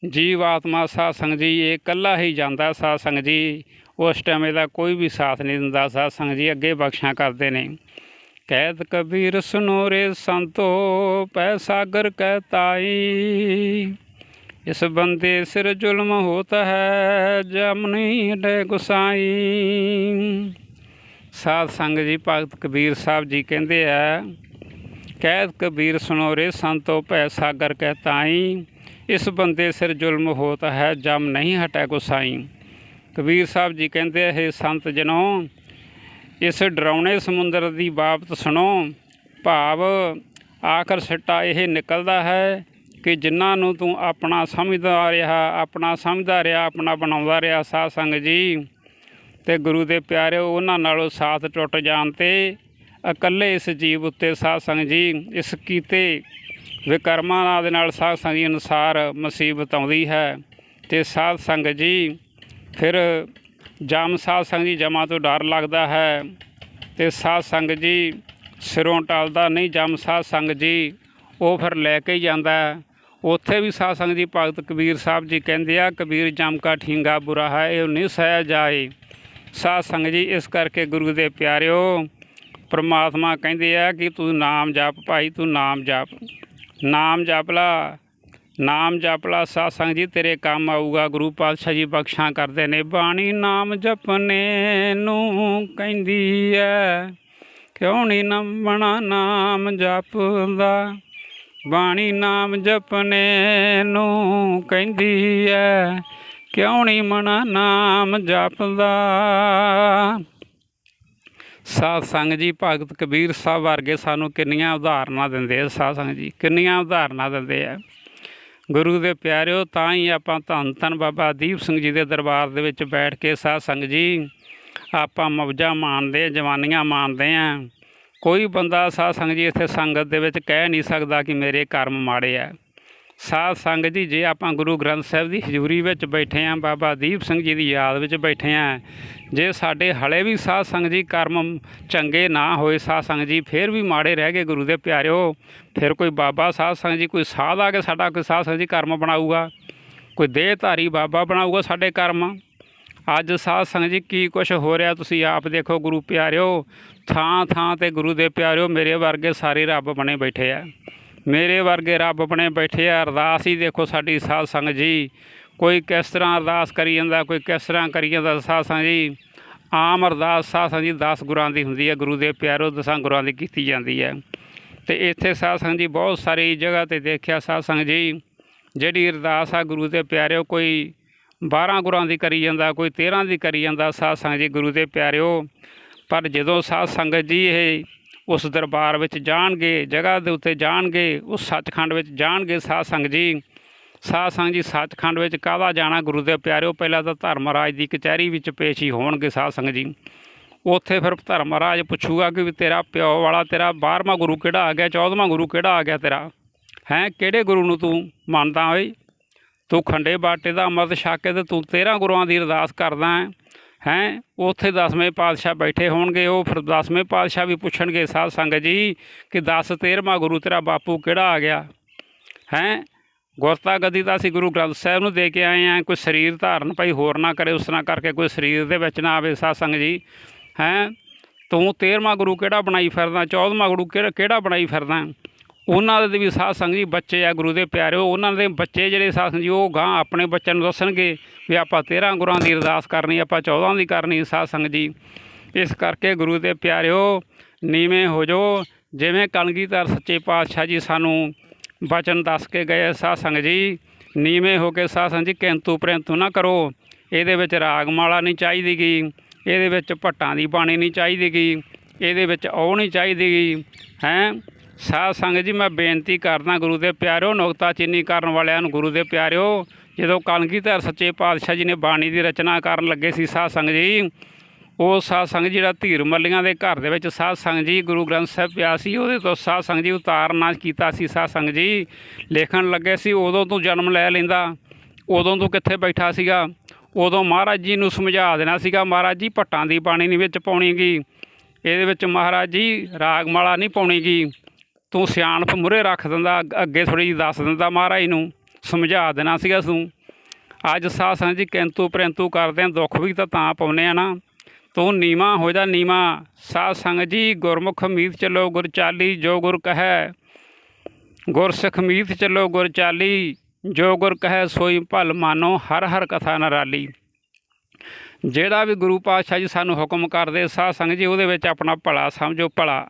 ਜੀਵ ਆਤਮਾ ਸਾਧ ਸੰਗ ਜੀ, ਇਹ ਇਕੱਲਾ ਹੀ ਜਾਂਦਾ ਸਾਧ ਸੰਗ ਜੀ। ਉਸ ਟਾਈਮ ਇਹਦਾ ਕੋਈ ਵੀ ਸਾਥ ਨਹੀਂ ਦਿੰਦਾ ਸਾਧ ਸੰਗ ਜੀ, ਅੱਗੇ ਬਖਸ਼ਾਂ ਕਰਦੇ ਨੇ। ਕੈਦ ਕਬੀਰ ਸੁਨੋ ਰੇ ਸੰਤੋ, ਪੈ ਸਾਗਰ ਕਹਿ ਤਾਈ। ਇਸ ਬੰਦੇ ਸਿਰ ਜ਼ੁਲਮ ਹੋਤਾ ਹੈ, ਜਮ ਡੇ ਗੁਸਾਈ। ਸਾਧ ਸੰਗ ਜੀ, ਭਗਤ ਕਬੀਰ ਸਾਹਿਬ ਜੀ ਕਹਿੰਦੇ ਆ, ਕੈਦ ਕਬੀਰ ਸੁਨੋ ਰੇ ਸੰਤੋ ਭੈ ਸਾਗਰ ਕਹਿ ਤਾਈ। ਇਸ ਬੰਦੇ ਸਿਰ ਜ਼ੁਲਮ ਹੋਤਾ ਹੈ, ਜਮ ਨਹੀਂ ਹਟੈ ਗੁਸਾਈ। ਕਬੀਰ ਸਾਹਿਬ ਜੀ ਕਹਿੰਦੇ ਇਹ ਸੰਤ ਜਨੋ, ਇਸ ਡਰਾਉਣੇ ਸਮੁੰਦਰ ਦੀ ਬਾਬਤ ਸੁਣੋ। ਭਾਵ ਆਖਰ ਸਿੱਟਾ ਇਹ ਨਿਕਲਦਾ ਹੈ ਕਿ ਜਿਨ੍ਹਾਂ ਨੂੰ ਤੂੰ ਆਪਣਾ ਸਮਝਦਾ ਰਿਹਾ, ਆਪਣਾ ਸਮਝਦਾ ਰਿਹਾ, ਆਪਣਾ ਬਣਾਉਂਦਾ ਰਿਹਾ ਸਾਧ ਸੰਗ ਜੀ। ਤੇ ਗੁਰੂ ਦੇ ਪਿਆਰਿਓ, ਉਹਨਾਂ ਨਾਲੋਂ ਸਾਥ ਟੁੱਟ ਜਾਣ ਤੇ ਇਕੱਲੇ ਇਸ ਜੀਵ ਉੱਤੇ ਸਾਧ ਸੰਗ ਜੀ, ਇਸ ਕੀਤੇ ਵਿਕਰਮਾਂ ਦੇ ਨਾਲ ਸਾਧ ਸੰਗ ਜੀ ਅਨੁਸਾਰ ਮੁਸੀਬਤ ਆਉਂਦੀ ਹੈ ਤੇ ਸਾਧ ਸੰਗ ਜੀ ਫਿਰ ਜਮ ਸਾਧ ਸੰਗ ਜੀ ਜਮਾ ਤੋਂ ਡਰ ਲੱਗਦਾ ਹੈ ਤੇ ਸਾਧ ਸੰਗ ਜੀ ਸਿਰੋਂ ਟਲਦਾ ਨਹੀਂ, ਜਮ ਸਾਧ ਸੰਗ ਜੀ ਉਹ ਫਿਰ ਲੈ ਕੇ ਹੀ ਜਾਂਦਾ ਉੱਥੇ ਵੀ ਸਾਧ ਸੰਗ ਜੀ ਭਗਤ ਕਬੀਰ ਸਾਹਿਬ ਜੀ ਕਹਿੰਦੇ ਆ, ਕਬੀਰ ਜਮ ਕਾ ਠੀਂਗਾ ਬੁਰਾ ਹੈ, ਇਹ ਨਹੀਂ ਸਹਿ ਜਾਏ। ਸਾਧ ਸੰਗ ਜੀ ਇਸ ਕਰਕੇ ਗੁਰੂ ਦੇ ਪਿਆਰਿਓ, ਪਰਮਾਤਮਾ ਕਹਿੰਦੇ ਆ ਕਿ ਤੂੰ ਨਾਮ ਜਪ ਭਾਈ, ਤੂੰ ਨਾਮ ਜਪ। ਨਾਮ ਜਪ ਲਾ, ਨਾਮ ਜਪ ਲਾ ਸਾਧ ਸੰਗ ਜੀ, ਤੇਰੇ ਕੰਮ ਆਊਗਾ, ਗੁਰੂ ਪਾਤਸ਼ਾਹ ਜੀ ਬਖਸ਼ਾਂ ਕਰਦੇ ਨੇ। ਬਾਣੀ ਨਾਮ ਜਪਨੇ ਨੂੰ ਕਹਿੰਦੀ ਐ, ਕਿਉਂ ਨਹੀਂ ਨੰਬਣਾ ਨਾਮ ਜਪਦਾ? ਬਾਣੀ ਨਾਮ ਜਪਨੇ ਨੂੰ ਕਹਿੰਦੀ ਐ, ਕਿਉਂ ਨਹੀਂ ਮਣਾ ਨਾਮ ਜਪਦਾ? ਸਾਧ ਸੰਗ ਜੀ, ਭਗਤ ਕਬੀਰ ਸਾਹਿਬ ਵਰਗੇ ਸਾਨੂੰ ਕਿੰਨੀਆਂ ਉਦਾਹਰਨਾਂ ਦਿੰਦੇ ਆ ਸਾਧ ਸੰਗ ਜੀ, ਕਿੰਨੀਆਂ ਉਦਾਹਰਨਾਂ ਦਿੰਦੇ ਆ। ਗੁਰੂ ਦੇ ਪਿਆਰਿਓ, ਤਾਂ ਹੀ ਆਪਾਂ ਧੰਨ ਧੰਨ ਬਾਬਾ ਦੀਪ ਸਿੰਘ ਜੀ ਦੇ ਦਰਬਾਰ ਦੇ ਵਿੱਚ ਬੈਠ ਕੇ ਸਾਧ ਸੰਗ ਜੀ, ਆਪਾਂ ਮੌਜਾਂ ਮਾਣਦੇ ਜਵਾਨੀਆਂ ਮਾਣਦੇ ਆ। ਕੋਈ ਬੰਦਾ ਸਾਧ ਸੰਗ ਜੀ ਇੱਥੇ ਸੰਗਤ ਦੇ ਵਿੱਚ ਕਹਿ ਨਹੀਂ ਸਕਦਾ ਕਿ ਮੇਰੇ ਕਰਮ ਮਾੜੇ ਆ। ਸਾਧ ਸੰਗ ਜੀ, ਜੇ ਆਪਾਂ ਗੁਰੂ ਗ੍ਰੰਥ ਸਾਹਿਬ ਦੀ ਹਜ਼ੂਰੀ ਵਿੱਚ ਬੈਠੇ ਆਂ, ਬਾਬਾ ਦੀਪ ਸਿੰਘ ਜੀ ਦੀ ਯਾਦ ਵਿੱਚ ਬੈਠੇ ਆਂ, ਜੇ ਸਾਡੇ ਹਲੇ ਵੀ ਸਾਧ ਸੰਗ ਜੀ ਕਰਮ ਚੰਗੇ ਨਾ ਹੋਏ, ਸਾਧ ਸੰਗ ਜੀ ਫਿਰ ਵੀ ਮਾੜੇ ਰਹਿ ਗਏ ਗੁਰੂ ਦੇ ਪਿਆਰਿਓ, ਫਿਰ ਕੋਈ ਬਾਬਾ ਸਾਧ ਸੰਗ ਜੀ, ਕੋਈ ਸਾਧ ਆ ਕੇ ਸਾਡਾ, ਕੋਈ ਸਾਧ ਸੰਗ ਜੀ ਕਰਮ ਬਣਾਊਗਾ? ਕੋਈ ਦੇਹਧਾਰੀ ਬਾਬਾ ਬਣਾਊਗਾ ਸਾਡੇ ਕਰਮ? ਅੱਜ ਸਾਧ ਸੰਗਤ ਜੀ ਕੀ ਕੁਛ ਹੋ ਰਿਹਾ ਤੁਸੀਂ ਆਪ ਦੇਖੋ ਗੁਰੂ ਪਿਆਰਿਓ, ਥਾਂ ਥਾਂ ਤੇ ਗੁਰੂ ਦੇ ਪਿਆਰਿਓ ਮੇਰੇ ਵਰਗੇ ਸਾਰੇ ਰੱਬ ਬਣੇ ਬੈਠੇ ਆ। ਮੇਰੇ ਵਰਗੇ ਰੱਬ ਬਣੇ ਬੈਠੇ ਆ, ਅਰਦਾਸ ਹੀ ਦੇਖੋ ਸਾਡੀ ਸਾਧ ਸੰਗਤ ਜੀ। ਕੋਈ ਕਿਸ ਤਰ੍ਹਾਂ ਅਰਦਾਸ ਕਰੀ ਜਾਂਦਾ, ਕੋਈ ਕਿਸ ਤਰ੍ਹਾਂ ਕਰੀ ਜਾਂਦਾ ਸਾਧ ਸੰਗਤ ਜੀ। ਆਮ ਅਰਦਾਸ ਸਾਧ ਸੰਗਤ ਜੀ 10 ਗੁਰਾਂ ਦੀ ਹੁੰਦੀ ਹੈ, ਗੁਰੂ ਦੇ ਪਿਆਰੋ ਦਸਾਂ ਗੁਰਾਂ ਦੀ ਕੀਤੀ ਜਾਂਦੀ ਹੈ। ਤੇ ਇੱਥੇ ਸਾਧ ਸੰਗਤ ਜੀ ਬਹੁਤ ਸਾਰੀ ਜਗ੍ਹਾ ਤੇ ਦੇਖਿਆ ਸਾਧ ਸੰਗਤ ਜੀ, ਜਿਹੜੀ ਅਰਦਾਸ ਆ ਗੁਰੂ ਦੇ ਪਿਆਰਿਓ ਕੋਈ 12 ਗੁਰਾਂ ਦੀ ਕਰੀ ਜਾਂਦਾ, ਕੋਈ 13 ਦੀ ਕਰੀ ਜਾਂਦਾ ਸਾਧ ਸੰਗਤ ਜੀ ਗੁਰੂ ਦੇ ਪਿਆਰਿਓ ਪਰ ਜਦੋਂ ਸਾਧ ਸੰਗਤ ਜੀ ਇਹ ਉਸ ਦਰਬਾਰ ਵਿੱਚ ਜਾਣਗੇ, ਜਗ੍ਹਾ ਦੇ ਉੱਤੇ ਜਾਣਗੇ, ਉਸ ਸੱਚਖੰਡ ਵਿੱਚ ਜਾਣਗੇ ਸਾਧ ਸੰਗਤ ਜੀ। ਸਾਧ ਸੰਗਤ ਜੀ, ਸੱਚਖੰਡ ਵਿੱਚ ਕਾਹਦਾ ਜਾਣਾ? ਗੁਰੂ ਦੇ ਪਿਆਰਿਓ, ਪਹਿਲਾਂ ਤਾਂ ਧਰਮ ਰਾਜ ਦੀ ਕਚਹਿਰੀ ਵਿੱਚ ਪੇਸ਼ ਹੀ ਹੋਣਗੇ ਸਾਧ ਸੰਗਤ ਜੀ। ਉੱਥੇ ਫਿਰ ਧਰਮ ਰਾਜ ਪੁੱਛੂਗਾ ਕਿ ਵੀ ਤੇਰਾ ਪਿਓ ਵਾਲਾ, ਤੇਰਾ 12ਵਾਂ ਗੁਰੂ ਕਿਹੜਾ ਆ ਗਿਆ 14ਵਾਂ ਗੁਰੂ ਕਿਹੜਾ ਆ ਗਿਆ ਤੇਰਾ? ਹੈਂ, ਕਿਹੜੇ ਗੁਰੂ ਨੂੰ ਤੂੰ ਮੰਨਦਾ ਓਏ? ਤੂੰ ਖੰਡੇ ਬਾਟੇ ਦਾ ਅੰਮ੍ਰਿਤ ਛੱਕ ਕੇ ਤੇ ਤੂੰ 13 ਗੁਰੂਆਂ ਦੀ ਅਰਦਾਸ ਕਰਦਾ ਹੈ। ਹੈਂ? ਉੱਥੇ ਦਸਵੇਂ ਪਾਤਸ਼ਾਹ ਬੈਠੇ ਹੋਣਗੇ, ਉਹ ਫਿਰ ਦਸਵੇਂ ਪਾਤਸ਼ਾਹ ਵੀ ਪੁੱਛਣਗੇ, ਸਾਧ ਸੰਗਤ ਜੀ, ਕਿ 10 13ਵਾਂ ਗੁਰੂ ਤੇਰਾ ਬਾਪੂ ਕਿਹੜਾ ਆ ਗਿਆ? ਹੈਂ? ਗੁਰਤਾ ਗੱਦੀ ਤਾਂ ਅਸੀਂ ਗੁਰੂ ਗ੍ਰੰਥ ਸਾਹਿਬ ਨੂੰ ਦੇ ਕੇ ਆਏ ਆ, ਕੋਈ ਸਰੀਰ ਧਾਰਨ ਭਾਈ ਹੋਰ ਨਾ ਕਰੇ, ਉਸ ਤਰ੍ਹਾਂ ਕਰਕੇ ਕੋਈ ਸਰੀਰ ਦੇ ਵਿੱਚ ਨਾ ਆਵੇ, ਸਾਧ ਸੰਗਤ ਜੀ। ਹੈਂ? ਤੂੰ 13ਵਾਂ ਗੁਰੂ ਕਿਹੜਾ ਬਣਾਈ ਫਿਰਦਾ 14ਵਾਂ ਗੁਰੂ ਕਿਹੜਾ ਕਿਹੜਾ ਬਣਾਈ ਫਿਰਦਾ? ਉਹਨਾਂ ਦੇ ਵੀ ਸਾਧ ਸੰਗਤ ਜੀ, ਬੱਚੇ ਆ ਗੁਰੂ ਦੇ ਪਿਆਰਿਓ, ਉਹਨਾਂ ਦੇ ਬੱਚੇ ਜਿਹੜੇ ਸਾਧ ਸੰਗਤ ਜੀ, ਉਹ ਗਾਂ ਆਪਣੇ ਬੱਚਿਆਂ ਨੂੰ ਦੱਸਣਗੇ ਵੀ ਆਪਾਂ 13 ਗੁਰਾਂ ਦੀ ਅਰਦਾਸ ਕਰਨੀ, ਆਪਾਂ 14 ਦੀ ਕਰਨੀ ਸਾਧ ਸੰਗਤ ਜੀ। ਇਸ ਕਰਕੇ ਗੁਰੂ ਦੇ ਪਿਆਰਿਓ, ਨੀਵੇਂ ਹੋ ਜਾਓ। ਜਿਵੇਂ ਕਲਗੀਧਰ ਸੱਚੇ ਪਾਤਸ਼ਾਹ ਜੀ ਸਾਨੂੰ ਬਚਨ ਦੱਸ ਕੇ ਗਏ ਸਾਧ ਸੰਗਤ ਜੀ, ਨੀਵੇਂ ਹੋ ਕੇ ਸਾਧ ਸੰਗਤ ਜੀ ਕਿੰਤੂ ਪ੍ਰੰਤੂ ਨਾ ਕਰੋ। ਇਹਦੇ ਵਿੱਚ ਰਾਗਮਾਲਾ ਨਹੀਂ ਚਾਹੀਦੀ ਗੀ ਇਹਦੇ ਵਿੱਚ ਭੱਟਾਂ ਦੀ ਬਾਣੀ ਨਹੀਂ ਚਾਹੀਦੀ ਗੀ ਇਹਦੇ ਵਿੱਚ ਉਹ ਨਹੀਂ ਚਾਹੀਦੀ ਗੀ ਹੈਂ? ਸਾਧ ਸੰਗਤ ਜੀ, ਮੈਂ ਬੇਨਤੀ ਕਰਦਾ ਗੁਰੂ ਦੇ ਪਿਆਰਿਓ ਨੁਕਤਾਚੀਨੀ ਕਰਨ ਵਾਲਿਆਂ ਨੂੰ ਗੁਰੂ ਦੇ ਪਿਆਰਿਓ, ਜਦੋਂ ਕਲਗੀਧਰ ਸੱਚੇ ਪਾਤਸ਼ਾਹ ਜੀ ਨੇ ਬਾਣੀ ਦੀ ਰਚਨਾ ਕਰਨ ਲੱਗੇ ਸੀ ਸਾਧ ਸੰਗਤ ਜੀ, ਉਹ ਸਾਧ ਸੰਗਤ ਜਿਹੜਾ ਧੀਰ ਮੱਲੀਆਂ ਦੇ ਘਰ ਦੇ ਵਿੱਚ ਸਾਧ ਸੰਗਤ ਜੀ, ਗੁਰੂ ਗ੍ਰੰਥ ਸਾਹਿਬ ਪਿਆ ਸੀ, ਉਹਦੇ ਤੋਂ ਸਾਧ ਸੰਗਤ ਜੀ ਉਤਾਰਨਾ ਕੀਤਾ ਸੀ ਸਾਧ ਸੰਗਤ ਜੀ। ਲਿਖਣ ਲੱਗੇ ਸੀ, ਉਦੋਂ ਤੂੰ ਜਨਮ ਲੈ ਲੈਂਦਾ, ਉਦੋਂ ਤੂੰ ਕਿੱਥੇ ਬੈਠਾ ਸੀਗਾ? ਉਦੋਂ ਮਹਾਰਾਜ ਜੀ ਨੂੰ ਸਮਝਾ ਦੇਣਾ ਸੀਗਾ, ਮਹਾਰਾਜ ਜੀ ਭੱਟਾਂ ਦੀ ਬਾਣੀ ਨਹੀਂ ਵਿੱਚ ਪਾਉਣੀ ਗੀ, ਇਹਦੇ ਵਿੱਚ ਮਹਾਰਾਜ ਜੀ ਰਾਗਮਾਲਾ ਨਹੀਂ ਪਾਉਣੀ ਗੀ। ਤੂੰ ਸਿਆਣਪ ਮੁਰੇ ਰੱਖ ਦਿੰਦਾ, ਅੱਗ- ਅੱਗੇ ਥੋੜੀ ਜਿਹੀ ਦੱਸ ਦਿੰਦਾ ਮਹਾਰਾਜ ਨੂੰ, ਸਮਝਾ ਦੇਣਾ ਸੀਗਾ ਤੂੰ ਅੱਜ ਸਾਹ ਸੰਗਤ ਜੀ ਕਿੰਤੂ ਪ੍ਰੰਤੂ ਕਰਦੇ ਆ, ਦੁੱਖ ਵੀ ਤਾਂ ਤਾਂ ਪਾਉਨੇ ਆ ਨਾ। ਤੂੰ ਨੀਵਾ ਹੋ ਜਾ, ਨੀਵਾ। ਸਾਧ ਸੰਗਤ ਜੀ ਗੁਰਮੁਖ ਮੀਤ ਚੱਲੋ, ਗੁਰ ਚਾਲੀ ਜੋ ਗੁਰ ਕਹੈ। ਗੁਰ ਸਿੱਖ ਮੀਤ ਚੱਲੋ, ਗੁਰ ਚਾਲੀ ਜੋ ਗੁਰ ਕਹੈ, ਸੋਈ ਭਲ ਮਾਨੋ, ਹਰ ਹਰ ਕਥਾ ਨਰਾਲੀ। ਜਿਹੜਾ ਵੀ ਗੁਰੂ ਪਾਤਸ਼ਾਹ ਜੀ ਸਾਨੂੰ ਹੁਕਮ ਕਰਦੇ, ਸਾਧ ਸੰਗਤ ਜੀ ਉਹਦੇ ਵਿੱਚ ਆਪਣਾ ਭਲਾ ਸਮਝੋ, ਭਲਾ।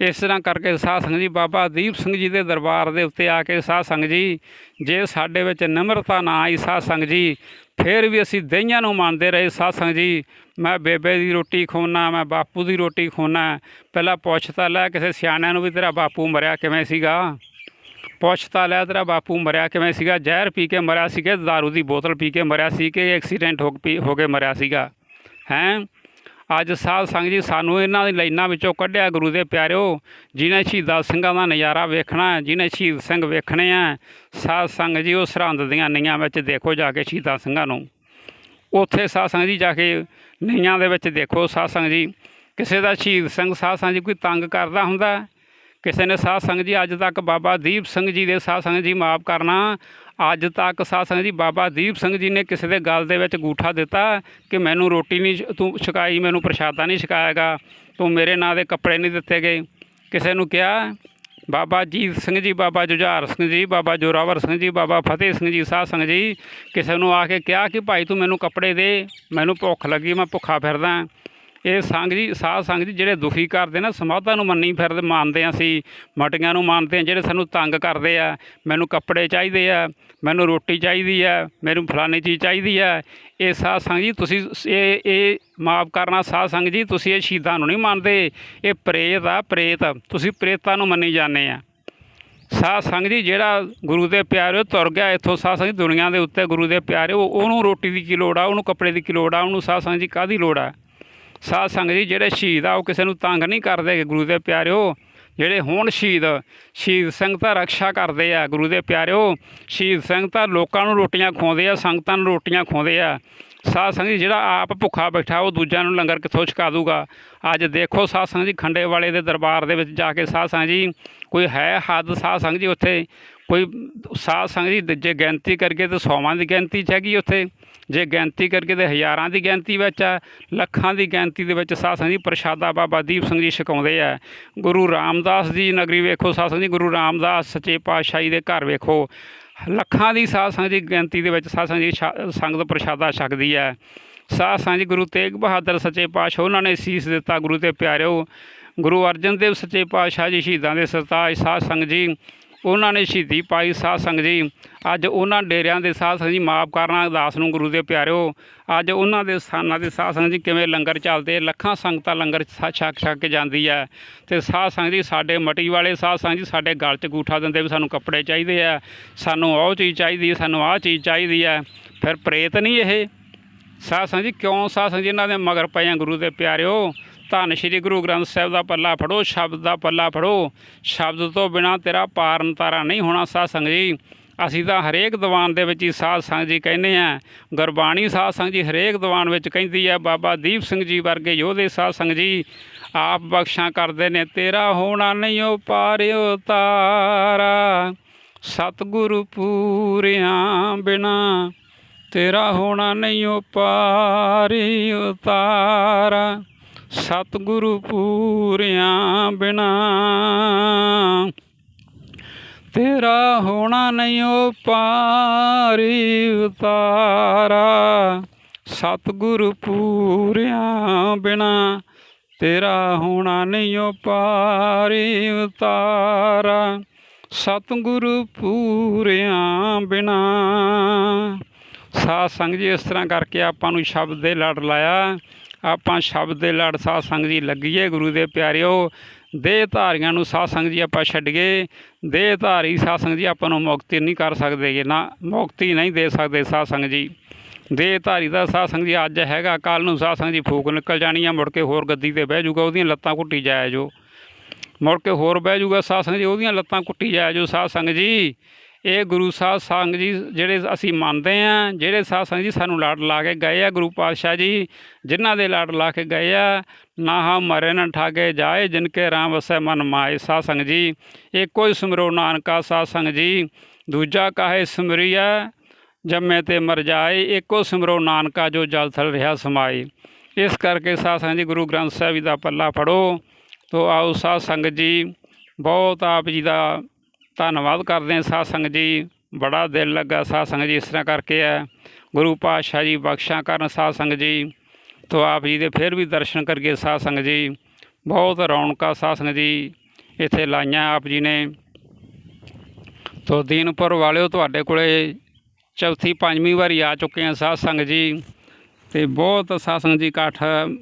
ਇਸ ਤਰ੍ਹਾਂ ਕਰਕੇ ਸਾਧ ਸੰਗਤ ਜੀ, ਬਾਬਾ ਦੀਪ ਸਿੰਘ ਜੀ ਦੇ ਦਰਬਾਰ ਦੇ ਉੱਤੇ ਆ ਕੇ ਸਾਧ ਸੰਗਤ ਜੀ, ਜੇ ਸਾਡੇ ਵਿੱਚ ਨਿਮਰਤਾ ਨਾ ਆਈ ਸਾਧ ਸੰਗਤ ਜੀ, ਫਿਰ ਵੀ ਅਸੀਂ ਦਈਆਂ ਨੂੰ ਮੰਨਦੇ ਰਹੇ ਸਾਧ ਸੰਗਤ ਜੀ। ਮੈਂ ਬੇਬੇ ਦੀ ਰੋਟੀ ਖਵਾਉਣਾ ਮੈਂ ਬਾਪੂ ਦੀ ਰੋਟੀ ਖਵਾਉਣਾ ਪਹਿਲਾਂ ਪੁੱਛਤਾ ਲੈ ਕਿਸੇ ਸਿਆਣਿਆਂ ਨੂੰ ਵੀ ਤੇਰਾ ਬਾਪੂ ਮਰਿਆ ਕਿਵੇਂ ਸੀਗਾ? ਪੁੱਛਤਾ ਲੈ ਤੇਰਾ ਬਾਪੂ ਮਰਿਆ ਕਿਵੇਂ ਸੀਗਾ? ਜ਼ਹਿਰ ਪੀ ਕੇ ਮਰਿਆ ਸੀ ਕਿ ਦਾਰੂ ਦੀ ਬੋਤਲ ਪੀ ਕੇ ਮਰਿਆ ਸੀ ਕਿ ਐਕਸੀਡੈਂਟ ਹੋ ਪੀ- ਹੋ ਕੇ ਮਰਿਆ ਸੀਗਾ? ਹੈਂ? ਅੱਜ ਸਾਧ ਸੰਗਤ ਜੀ ਸਾਨੂੰ ਇਹਨਾਂ ਦੀ ਲਾਈਨਾਂ ਵਿੱਚੋਂ ਕੱਢਿਆ ਗੁਰੂ ਦੇ ਪਿਆਰਿਓ ਜਿਨ੍ਹਾਂ ਸ਼ਹੀਦਾਂ ਸਿੰਘਾਂ ਦਾ ਨਜ਼ਾਰਾ ਵੇਖਣਾ ਹੈ, ਜਿਹਨੇ ਸ਼ਹੀਦ ਸਿੰਘ ਵੇਖਣੇ ਆ ਸਾਧ ਸੰਗਤ ਜੀ ਉਹ ਸਰਹੰਦ ਦੀਆਂ ਨੀਆਂ ਵਿੱਚ ਦੇਖੋ ਜਾ ਕੇ ਸ਼ਹੀਦਾਂ ਸਿੰਘਾਂ ਨੂੰ। ਉੱਥੇ ਸਾਧ ਸੰਗਤ ਜੀ ਜਾ ਕੇ ਨੀਆਂ ਦੇ ਵਿੱਚ ਦੇਖੋ ਸਾਧ ਸੰਗਤ ਜੀ ਕਿਸੇ ਦਾ ਸ਼ਹੀਦ ਸਿੰਘ ਸਾਧ ਸੰਗਤ ਜੀ ਕੋਈ ਤੰਗ ਕਰਦਾ ਹੁੰਦਾ ਕਿਸੇ ਨੇ ਸਾਧ ਸੰਗਤ ਜੀ ਅੱਜ ਤੱਕ ਬਾਬਾ ਦੀਪ ਸਿੰਘ ਜੀ ਦੇ ਸਾਧ ਸੰਗਤ ਜੀ ਮਾਫ ਕਰਨਾ ਅੱਜ ਤੱਕ ਸਾਧ ਸੰਗਤ ਜੀ ਬਾਬਾ ਦੀਪ ਸਿੰਘ ਜੀ ਨੇ ਕਿਸੇ ਦੇ ਗੱਲ ਦੇ ਵਿੱਚ ਗੂਠਾ ਦਿੱਤਾ ਕਿ ਮੈਨੂੰ ਰੋਟੀ ਨਹੀਂ ਛ- ਤੂੰ ਛਕਾਈ, ਮੈਨੂੰ ਪ੍ਰਸ਼ਾਦਾ ਨਹੀਂ ਛਕਾਏਗਾ ਤੂੰ ਮੇਰੇ ਨਾਂ ਦੇ ਕੱਪੜੇ ਨਹੀਂ ਦਿੱਤੇ ਗਏ। ਕਿਸੇ ਨੂੰ ਕਿਹਾ, ਬਾਬਾ ਜੀਤ ਸਿੰਘ ਜੀ, ਬਾਬਾ ਜੁਝਾਰ ਸਿੰਘ ਜੀ, ਬਾਬਾ ਜੋਰਾਵਰ ਸਿੰਘ ਜੀ, ਬਾਬਾ ਫਤਿਹ ਸਿੰਘ ਜੀ, ਸਾਧ ਸੰਗਤ ਜੀ, ਕਿਸੇ ਨੂੰ ਆ ਕੇ ਕਿਹਾ ਕਿ ਭਾਈ ਤੂੰ ਮੈਨੂੰ ਕੱਪੜੇ ਦੇ, ਮੈਨੂੰ ਭੁੱਖ ਲੱਗੀ, ਮੈਂ ਭੁੱਖਾ ਫਿਰਦਾ। ਇਹ ਸੰਗ ਜੀ, ਸਾਧ ਸੰਗ ਜੀ ਜਿਹੜੇ ਦੁਖੀ ਕਰਦੇ ਨਾ, ਸਮਾਧਾਂ ਨੂੰ ਮੰਨੀ ਫਿਰਦੇ, ਮੰਨਦੇ ਹਾਂ ਅਸੀਂ, ਮਟੀਆਂ ਨੂੰ ਮੰਨਦੇ ਹਾਂ, ਜਿਹੜੇ ਸਾਨੂੰ ਤੰਗ ਕਰਦੇ ਆ, ਮੈਨੂੰ ਕੱਪੜੇ ਚਾਹੀਦੇ ਆ, ਮੈਨੂੰ ਰੋਟੀ ਚਾਹੀਦੀ ਆ, ਮੈਨੂੰ ਫਲਾਣੀ ਚੀਜ਼ ਚਾਹੀਦੀ ਆ, ਇਹ ਸਾਧ ਸੰਗ ਜੀ ਤੁਸੀਂ ਇਹ ਇਹ ਮਾਫ ਕਰਨਾ ਸਾਧ ਸੰਗ ਜੀ, ਤੁਸੀਂ ਇਹ ਸ਼ਹੀਦਾਂ ਨੂੰ ਨਹੀਂ ਮੰਨਦੇ, ਇਹ ਪ੍ਰੇਤ ਆ, ਪ੍ਰੇਤ, ਤੁਸੀਂ ਪ੍ਰੇਤਾਂ ਨੂੰ ਮੰਨੀ ਜਾਂਦੇ ਆ। ਸਾਧ ਸੰਗ ਜੀ ਜਿਹੜਾ ਗੁਰੂ ਦੇ ਪਿਆਰਿਓ ਤੁਰ ਗਿਆ, ਇੱਥੋਂ ਸਾਧ ਸੰਗ ਜੀ ਦੁਨੀਆ ਦੇ ਉੱਤੇ ਗੁਰੂ ਦੇ ਪਿਆਰੇ ਉਹਨੂੰ ਰੋਟੀ ਦੀ ਕੀ ਲੋੜ ਆ, ਉਹਨੂੰ ਕੱਪੜੇ ਦੀ ਕੀ ਲੋੜ ਆ, ਉਹਨੂੰ ਸਾਧ ਸੰਗ ਜੀ ਕਾਹਦੀ ਲੋੜ ਆ? ਸਾਧ ਸੰਗਤ ਜੀ, ਜਿਹੜੇ ਸ਼ਹੀਦ ਆ, ਉਹ ਕਿਸੇ ਨੂੰ ਤੰਗ ਨਹੀਂ ਕਰਦੇ ਗੁਰੂ ਦੇ ਪਿਆਰਿਓ। ਜਿਹੜੇ ਹੋਣ ਸ਼ਹੀਦ ਸ਼ਹੀਦ ਸਿੰਘ ਤਾਂ ਰਕਸ਼ਾ ਕਰਦੇ ਆ ਗੁਰੂ ਦੇ ਪਿਆਰਿਓ। ਸ਼ਹੀਦ ਸਿੰਘ ਤਾਂ ਲੋਕਾਂ ਨੂੰ ਰੋਟੀਆਂ ਖਵਾਉਂਦੇ ਆ, ਸੰਗਤਾਂ ਨੂੰ ਰੋਟੀਆਂ ਖਵਾਉਂਦੇ ਆ। ਸਾਧ ਸੰਗਤ ਜੀ, ਜਿਹੜਾ ਆਪ ਭੁੱਖਾ ਬੈਠਾ, ਉਹ ਦੂਜਿਆਂ ਨੂੰ ਲੰਗਰ ਕਿੱਥੋਂ ਛਕਾ ਦੂਗਾ? ਅੱਜ ਦੇਖੋ ਸਾਧ ਸੰਗਤ ਜੀ, ਖੰਡੇ ਵਾਲੇ ਦੇ ਦਰਬਾਰ ਦੇ ਵਿੱਚ ਜਾ ਕੇ ਸਾਧ ਸੰਗਤ ਜੀ, ਕੋਈ ਹੈ ਹੱਦ ਸਾਧ ਸੰਗਤ ਜੀ ਉੱਥੇ? ਕੋਈ ਸਾਧ ਸੰਗਤ ਜੀ, ਜੇ ਗਿਣਤੀ ਕਰਕੇ ਤਾਂ ਸੌਵਾਂ ਦੀ ਗਿਣਤੀ 'ਚ ਹੈਗੀ ਉੱਥੇ। ਜੇ ਗਿਣਤੀ ਕਰਕੇ ਤੇ ਹਜ਼ਾਰਾਂ ਦੀ ਗਿਣਤੀ ਵਿੱਚ ਆ, ਲੱਖਾਂ ਦੀ ਗਿਣਤੀ ਦੇ ਵਿੱਚ ਸਾਧ ਸੰਗਤ ਜੀ ਪ੍ਰਸ਼ਾਦਾ ਬਾਬਾ ਦੀਪ ਸਿੰਘ ਜੀ ਛਕਾਉਂਦੇ ਆ। ਗੁਰੂ ਰਾਮਦਾਸ ਜੀ ਨਗਰੀ ਵੇਖੋ, ਸਾਧ ਸੰਗਤ ਜੀ ਗੁਰੂ ਰਾਮਦਾਸ ਸੱਚੇ ਪਾਤਸ਼ਾਹੀ ਦੇ ਘਰ ਵੇਖੋ। ਲੱਖਾਂ ਦੀ ਸਾਧ ਸੰਗਤ ਦੀ ਗਿਣਤੀ ਦੇ ਵਿੱਚ ਸਾਧ ਸੰਗਤ ਜੀ ਛ- ਸੰਗਤ ਪ੍ਰਸ਼ਾਦਾ ਛਕਦੀ ਹੈ ਸਾਧ ਸੰਗਤ ਜੀ ਗੁਰੂ ਤੇਗ ਬਹਾਦਰ ਸੱਚੇ ਪਾਤਸ਼ਾਹ, ਉਹਨਾਂ ਨੇ ਸੀਸ ਦਿੱਤਾ ਗੁਰੂ ਤੇ ਪਿਆਰਿਓ। ਗੁਰੂ ਅਰਜਨ ਦੇਵ ਸੱਚੇ ਪਾਤਸ਼ਾਹ ਜੀ ਸ਼ਹੀਦਾਂ ਦੇ ਸਰਤਾਜ ਸਾਧ ਸੰਗਤ ਜੀ ਉਹਨਾਂ ਨੇ ਸ਼ਹੀਦੀ ਪਾਈ ਸਾਧ ਸੰਗਤ ਜੀ। ਅੱਜ ਉਹਨਾਂ ਡੇਰਿਆਂ ਦੇ ਸਾਧ ਸੰਗਤ ਜੀ ਮਾਫ ਕਰਨਾ, ਅਰਦਾਸ ਨੂੰ ਗੁਰੂ ਦੇ ਪਿਆਰਿਓ। ਅੱਜ ਉਹਨਾਂ ਦੇ ਸਥਾਨਾਂ ਦੇ ਸਾਧ ਸੰਗਤ ਜੀ ਕਿਵੇਂ ਲੰਗਰ ਚੱਲਦੇ ਲੱਖਾਂ ਸੰਗਤਾਂ ਲੰਗਰ ਛ- ਛਕ ਛਕ ਕੇ ਜਾਂਦੀ ਹੈ ਤੇ ਸਾਧ ਸੰਗਤ ਜੀ ਸਾਡੇ ਮਟੀ ਵਾਲੇ ਸਾਧ ਸੰਗਤ ਜੀ ਸਾਡੇ ਗਲ 'ਚ ਗੂਠਾ ਦਿੰਦੇ ਵੀ ਸਾਨੂੰ ਕੱਪੜੇ ਚਾਹੀਦੇ ਆ, ਸਾਨੂੰ ਉਹ ਚੀਜ਼ ਚਾਹੀਦੀ ਹੈ ਸਾਨੂੰ ਆਹ ਚੀਜ਼ ਚਾਹੀਦੀ ਹੈ ਫਿਰ ਪ੍ਰੇਤ ਨਹੀਂ ਇਹ। ਸਾਧ ਸੰਗਤ ਜੀ ਕਿਉਂ ਸਾਧ ਸੰਗਤ ਜੀ ਇਹਨਾਂ ਦੇ ਮਗਰ ਪਏ ਆ ਗੁਰੂ ਦੇ ਪਿਆਰਿਓ? ਧੰਨ ਸ਼੍ਰੀ ਗੁਰੂ ਗ੍ਰੰਥ ਸਾਹਿਬ ਦਾ ਪੱਲਾ ਫੜੋ, ਸ਼ਬਦ ਦਾ ਪੱਲਾ ਫੜੋ। ਸ਼ਬਦ ਤੋਂ ਬਿਨਾ ਤੇਰਾ ਪਾਰਨ ਤਾਰਾ ਨਹੀਂ ਹੋਣਾ ਸਾਧ ਸੰਗਤ ਜੀ। ਅਸੀਂ ਤਾਂ ਹਰੇਕ ਦੀਵਾਨ ਦੇ ਵਿੱਚ ਹੀ ਸਾਧ ਸੰਗਤ ਜੀ ਕਹਿੰਦੇ ਆ ਗੁਰਬਾਣੀ ਸਾਧ ਸੰਗਤ ਜੀ ਹਰੇਕ ਦੀਵਾਨ ਵਿੱਚ ਕਹਿੰਦੀ ਹੈ, ਬਾਬਾ ਦੀਪ ਸਿੰਘ ਜੀ ਵਰਗੇ ਯੋਧੇ ਸਾਧ ਸੰਗਤ ਜੀ, ਆਪ ਬਖਸ਼ਾਂ ਕਰਦੇ ਨੇ, ਤੇਰਾ ਹੋਣਾ ਨਹੀਂ ਉਹ ਪਾਰਿਓ ਤਾਰਾ। ਸਤਿਗੁਰੂ ਪੂਰਿਆਂ ਬਿਨਾ ਤੇਰਾ ਹੋਣਾ ਨਹੀਂ ਉਹ ਪਾਰੀ ਉਤਾਰਾ ਸਤਿਗੁਰੂ ਪੂਰਿਆਂ ਬਿਨਾ। ਤੇਰਾ ਹੋਣਾ ਨਹੀਂ ਓ ਪਾਰੀ ਉਤਾਰਾ। ਸਤਿਗੁਰੂ ਪੂਰਿਆਂ ਬਿਨਾ ਤੇਰਾ ਹੋਣਾ ਨਹੀਂ ਉਹ ਪਾਰੀ ਉਤਾਰਾ। ਸਤਿਗੁਰੂ ਪੂਰਿਆਂ ਬਿਨਾ। ਸਾਧ ਸੰਗ ਜੀ, ਇਸ ਤਰ੍ਹਾਂ ਕਰਕੇ ਆਪਾਂ ਨੂੰ ਸ਼ਬਦ ਦੇ ਲੜ ਲਾਇਆ। ਆਪਾਂ ਸ਼ਬਦ ਦੇ ਲੜ ਸਾਧ ਸੰਗ ਜੀ ਲੱਗੀਏ, ਗੁਰੂ ਦੇ ਪਿਆਰਿਓ, ਦੇਹ ਧਾਰੀਆਂ ਨੂੰ ਸਾਧ ਸੰਗ ਜੀ ਆਪਾਂ ਛੱਡੀਏ, ਦੇਹ ਧਾਰੀ ਸਾਧ ਸੰਗ ਜੀ ਆਪਾਂ ਨੂੰ ਮੁਕਤੀ ਨਹੀਂ ਕਰ ਸਕਦੇਗੇ ਨਾ ਮੁਕਤੀ ਨਹੀਂ ਦੇ ਸਕਦੇ ਸਾਧ ਸੰਗ ਜੀ। ਦੇਹ ਧਾਰੀ ਦਾ ਸਾਧ ਸੰਗ ਜੀ ਅੱਜ ਹੈਗਾ ਕੱਲ ਨੂੰ ਸਾਧ ਸੰਗ ਜੀ ਫੂਕ ਨਿਕਲ ਜਾਣੀ ਆ, ਮੁੜ ਕੇ ਹੋਰ ਗੱਦੀ ਤੇ ਬਹਿ ਜਾਊਗਾ ਉਹਦੀਆਂ ਲੱਤਾਂ ਘੁੱਟੀ ਜਾਇਆ ਜੋ। ਮੁੜ ਕੇ ਹੋਰ ਬਹਿ ਜਾਊਗਾ ਸਾਧ ਸੰਗ ਜੀ, ਉਹਦੀਆਂ ਲੱਤਾਂ ਕੁੱਟੀ ਜਾਇਆ ਜੋ ਸਾਧ ਸੰਗ ਜੀ। ਇਹ ਗੁਰੂ ਸਾਹਿਬ ਸੰਗ ਜੀ ਜਿਹੜੇ ਅਸੀਂ ਮੰਨਦੇ ਆ, ਜਿਹੜੇ ਸਾਧ ਸੰਗ ਜੀ ਸਾਨੂੰ ਲੜ ਲਾ ਕੇ ਗਏ ਆ, ਗੁਰੂ ਪਾਤਸ਼ਾਹ ਜੀ ਜਿਨ੍ਹਾਂ ਦੇ ਲੜ ਲਾ ਕੇ ਗਏ ਆ, ਨਾ ਹਾ ਮਰੇ ਨਾ ਠਾਗੇ ਜਾਏ, ਜਿਨ ਕੇ ਰਾਮ ਵਸੈ ਮਨ ਮਾਏ। ਸਾਧ ਸੰਗ ਜੀ, ਇੱਕੋ ਹੀ ਸਿਮਰੋ ਨਾਨਕਾ ਸਾਧ ਸੰਗ ਜੀ, ਦੂਜਾ ਕਾਹੇ ਸਿਮਰਿਆ, ਜੰਮੇ ਤੇ ਮਰ ਜਾਏ, ਇੱਕੋ ਸਿਮਰੋ ਨਾਨਕਾ ਜੋ ਜਲ ਥਲ ਰਿਹਾ ਸਮਾਏ। ਇਸ ਕਰਕੇ ਸਾਧ ਸੰਗ ਜੀ ਗੁਰੂ ਗ੍ਰੰਥ ਸਾਹਿਬ ਜੀ ਦਾ ਪੱਲਾ ਫੜੋ, ਤੋ ਆਓ ਸਾਧ ਸੰਗਤ ਜੀ, ਬਹੁਤ ਆਪ ਜੀ ਦਾ ਧੰਨਵਾਦ ਕਰਦੇ ਹਾਂ ਸਾਧ ਸੰਗਤ ਜੀ। ਬੜਾ ਦਿਲ ਲੱਗਾ ਸਾਧ ਸੰਗਤ ਜੀ ਇਸ ਤਰ੍ਹਾਂ ਕਰਕੇ ਹੈ। ਗੁਰੂ ਪਾਤਸ਼ਾਹ ਜੀ ਬਖਸ਼ਾਂ ਕਰਨ ਸਾਧ ਸੰਗਤ ਜੀ। ਤੋਂ ਆਪ ਜੀ ਦੇ ਫਿਰ ਵੀ ਦਰਸ਼ਨ ਕਰਕੇ ਸਾਧ ਸੰਗਤ ਜੀ। ਬਹੁਤ ਰੌਣਕਾਂ ਸਾਧ ਸੰਗਤ ਜੀ ਇੱਥੇ ਲਾਈਆਂ ਆਪ ਜੀ ਨੇ। ਤੋ ਦੀਨਪੁਰ ਵਾਲਿਓ ਤੁਹਾਡੇ ਕੋਲੇ ਚੌਥੀ ਪੰਜਵੀਂ ਵਾਰੀ ਆ ਚੁੱਕੇ ਆ ਸਾਧ ਸੰਗਤ ਜੀ। ਤੇ ਬਹੁਤ ਸਾਧ ਸੰਗਤ ਜੀ ਇਕੱਠ,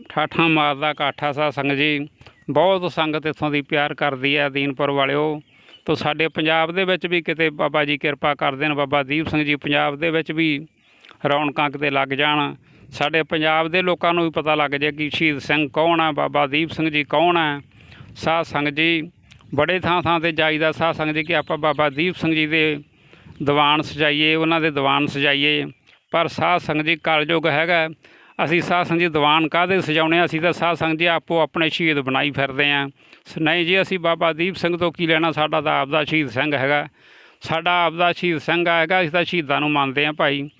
ਠਾਠਾਂ ਮਾਰਦਾ ਇਕੱਠਾ ਸਾਧ ਸੰਗਤ ਜੀ। ਬਹੁਤ ਸੰਗਤ ਇੱਥੋਂ ਦੀ ਪਿਆਰ ਕਰਦੀ ਹੈ ਦੀਨਪੁਰ ਵਾਲਿਓ। ਤੋ ਸਾਡੇ ਪੰਜਾਬ ਦੇ ਵਿੱਚ ਵੀ ਕਿਤੇ ਬਾਬਾ ਜੀ ਕਿਰਪਾ ਕਰਦੇ ਨੇ ਬਾਬਾ ਦੀਪ ਸਿੰਘ ਜੀ ਪੰਜਾਬ ਦੇ ਵਿੱਚ ਵੀ ਰੌਣਕਾਂ ਕਿਤੇ ਲੱਗ ਜਾਣ। ਸਾਡੇ ਪੰਜਾਬ ਦੇ ਲੋਕਾਂ ਨੂੰ ਵੀ ਪਤਾ ਲੱਗ ਜਾਏ ਕਿ ਸ਼ਹੀਦ ਸਿੰਘ ਕੌਣ ਹੈ ਬਾਬਾ ਦੀਪ ਸਿੰਘ ਜੀ ਕੌਣ ਹੈ ਸਾਧ ਸੰਗਤ ਜੀ, ਬੜੇ ਥਾਂ ਥਾਂ ਤੇ ਜਾਈਦਾ ਸਾਧ ਸੰਗਤ ਜੀ ਕਿ ਆਪਾਂ ਬਾਬਾ ਦੀਪ ਸਿੰਘ ਜੀ ਦੇ ਦੀਵਾਨ ਸਜਾਈਏ, ਉਹਨਾਂ ਦੇ ਦੀਵਾਨ ਸਜਾਈਏ। ਪਰ ਸਾਧ ਸੰਗਤ ਜੀ ਕਲਯੁਗ ਹੈਗਾ, ਅਸੀਂ ਸਾਧ ਸੰਗਤ ਜੀ ਦੀਵਾਨ ਕਾਹਦੇ ਸਜਾਉਣੇ ਆ? ਅਸੀਂ ਤਾਂ ਸਾਧ ਸੰਗਤ ਜੀ ਆਪੋ ਆਪਣੇ ਸ਼ਹੀਦ ਬਣਾਈ ਫਿਰਦੇ ਆਂ। ਨਹੀਂ ਜੀ, ਅਸੀਂ ਬਾਬਾ ਦੀਪ ਸਿੰਘ ਤੋਂ ਕੀ ਲੈਣਾ? ਸਾਡਾ ਤਾਂ ਆਪਦਾ ਸ਼ਹੀਦ ਸਿੰਘ ਹੈਗਾ। ਸਾਡਾ ਆਪਦਾ ਸ਼ਹੀਦ ਸਿੰਘ ਹੈਗਾ, ਅਸੀਂ ਤਾਂ ਸ਼ਹੀਦਾਂ ਨੂੰ ਮੰਨਦੇ ਆਂ ਭਾਈ।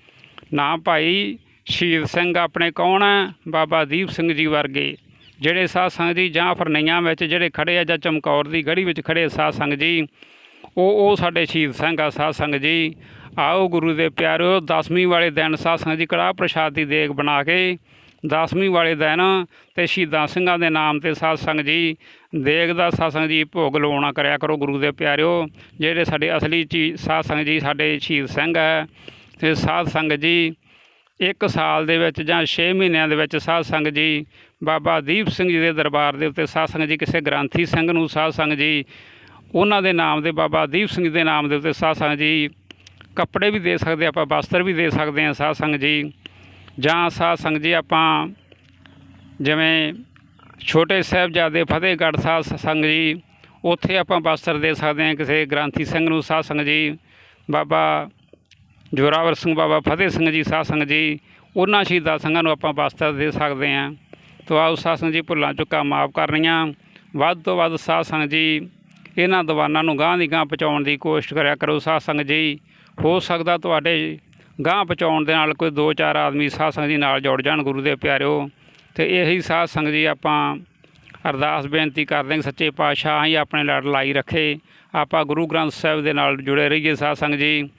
ਨਾ ਭਾਈ, ਸ਼ਹੀਦ ਸਿੰਘ ਆਪਣੇ ਕੌਣ ਹੈ? ਬਾਬਾ ਦੀਪ ਸਿੰਘ ਜੀ ਵਰਗੇ। ਜਿਹੜੇ ਸਾਧ ਸੰਗਤ ਜੀ, ਜਾਂ ਫਰਨਈਆਂ ਵਿੱਚ ਜਿਹੜੇ ਖੜੇ ਆ, ਜਾਂ ਚਮਕੌਰ ਦੀ ਗੜੀ ਵਿੱਚ ਖੜੇ ਸਾਧ ਸੰਗਤ ਜੀ, ਉਹ ਉਹ ਸਾਡੇ ਸ਼ਹੀਦ ਸਿੰਘ ਆ, ਸਾਧ ਸੰਗਤ ਜੀ। ਆਓ ਗੁਰੂ ਦੇ ਪਿਆਰਿਓ ਦਸਵੀਂ ਵਾਲੇ ਦਿਨ ਸਾਧ ਸੰਗਤ ਜੀ ਕੜਾਹ ਪ੍ਰਸ਼ਾਦ ਦੀ ਦੇਗ ਬਣਾ ਕੇ ਦਸਵੀਂ ਵਾਲੇ ਦਿਨ ਤੇ ਸ਼ਹੀਦਾਂ ਸਿੰਘਾਂ ਦੇ ਨਾਮ ਤੇ ਸਾਧ ਸੰਗਤ ਜੀ, ਦੇਗ ਦਾ ਸਾਧ ਸੰਗਤ ਜੀ ਭੋਗ ਲਵਾਉਣਾ ਕਰਿਆ ਕਰੋ ਗੁਰੂ ਦੇ ਪਿਆਰਿਓ, ਜਿਹੜੇ ਸਾਡੇ ਅਸਲੀ ਚੀਜ਼ ਸਾਧ ਸੰਗਤ ਜੀ ਸਾਡੇ ਸ਼ਹੀਦ ਸਿੰਘ ਹੈ ਤੇ ਸਾਧ ਸੰਗਤ ਜੀ ਇੱਕ ਸਾਲ ਦੇ ਵਿੱਚ ਜਾਂ 6 ਮਹੀਨਿਆਂ ਦੇ ਵਿੱਚ ਸਾਧ ਸੰਗਤ ਜੀ, ਬਾਬਾ ਦੀਪ ਸਿੰਘ ਜੀ ਦੇ ਦਰਬਾਰ ਦੇ ਉੱਤੇ ਸਾਧ ਸੰਗਤ ਜੀ, ਕਿਸੇ ਗ੍ਰੰਥੀ ਸਿੰਘ ਨੂੰ ਸਾਧ ਸੰਗਤ ਜੀ, ਉਹਨਾਂ ਦੇ ਨਾਮ ਦੇ ਬਾਬਾ ਦੀਪ ਸਿੰਘ ਦੇ ਨਾਮ ਦੇ ਉੱਤੇ ਸਾਧ ਸੰਗਤ ਜੀ, ਕੱਪੜੇ ਵੀ ਦੇ ਸਕਦੇ ਆਪਾਂ ਵਸਤਰ ਵੀ ਦੇ ਸਕਦੇ ਹਾਂ ਸਾਧ ਸੰਗਤ ਜੀ। ਜਾਂ ਸਾਧ ਸੰਗਤ ਜੀ ਆਪਾਂ ਜਿਵੇਂ ਛੋਟੇ ਸਾਹਿਬਜ਼ਾਦੇ ਫਤਿਹਗੜ੍ਹ ਸਾਹਿਬ ਸੰਗਤ ਜੀ, ਉੱਥੇ ਆਪਾਂ ਬਸਤਰ ਦੇ ਸਕਦੇ ਹਾਂ ਕਿਸੇ ਗ੍ਰੰਥੀ ਸਿੰਘ ਨੂੰ, ਸਾਧ ਸੰਗਤ ਜੀ, ਬਾਬਾ ਜੋਰਾਵਰ ਸਿੰਘ, ਬਾਬਾ ਫਤਿਹ ਸਿੰਘ ਜੀ, ਸਾਧ ਸੰਗਤ ਜੀ, ਉਹਨਾਂ ਸ਼ਹੀਦਾਂ ਸਿੰਘਾਂ ਨੂੰ ਆਪਾਂ ਬਸਤਰ ਦੇ ਸਕਦੇ ਹਾਂ। ਤੋ ਆਓ ਸਾਧ ਸੰਗਤ ਜੀ ਭੁੱਲਾਂ ਚੁੱਕਾ ਮਾਫ ਕਰਨੀਆਂ। ਵੱਧ ਤੋਂ ਵੱਧ ਸਾਧ ਸੰਗਤ ਜੀ, ਇਹਨਾਂ ਦੀਵਾਨਾਂ ਨੂੰ ਗਾਂਹ ਦੀ ਗਾਂਹ ਪਹੁੰਚਾਉਣ ਦੀ ਕੋਸ਼ਿਸ਼ ਕਰਿਆ ਕਰੋ ਸਾਧ ਸੰਗਤ ਜੀ। ਹੋ ਸਕਦਾ ਤੁਹਾਡੇ ਗਾਂਹ ਪਹੁੰਚਾਉਣ ਦੇ ਨਾਲ ਕੋਈ ਦੋ ਚਾਰ ਆਦਮੀ ਸਾਧ ਸੰਗਤ ਜੀ ਨਾਲ ਜੁੜ ਜਾਣ, ਗੁਰੂ ਦੇ ਪਿਆਰਿਓ। ਤੇ ਇਹੀ ਸਾਧ ਸੰਗਤ ਜੀ ਆਪਾਂ ਅਰਦਾਸ ਬੇਨਤੀ ਕਰਦੇ ਹਾਂ ਸੱਚੇ ਪਾਤਸ਼ਾਹ ਹੀ ਆਪਣੇ ਲੜ ਲਾਈ ਰੱਖੇ। ਆਪਾਂ ਗੁਰੂ ਗ੍ਰੰਥ ਸਾਹਿਬ ਦੇ ਨਾਲ ਜੁੜੇ ਰਹੀਏ ਸਾਧ ਸੰਗਤ ਜੀ।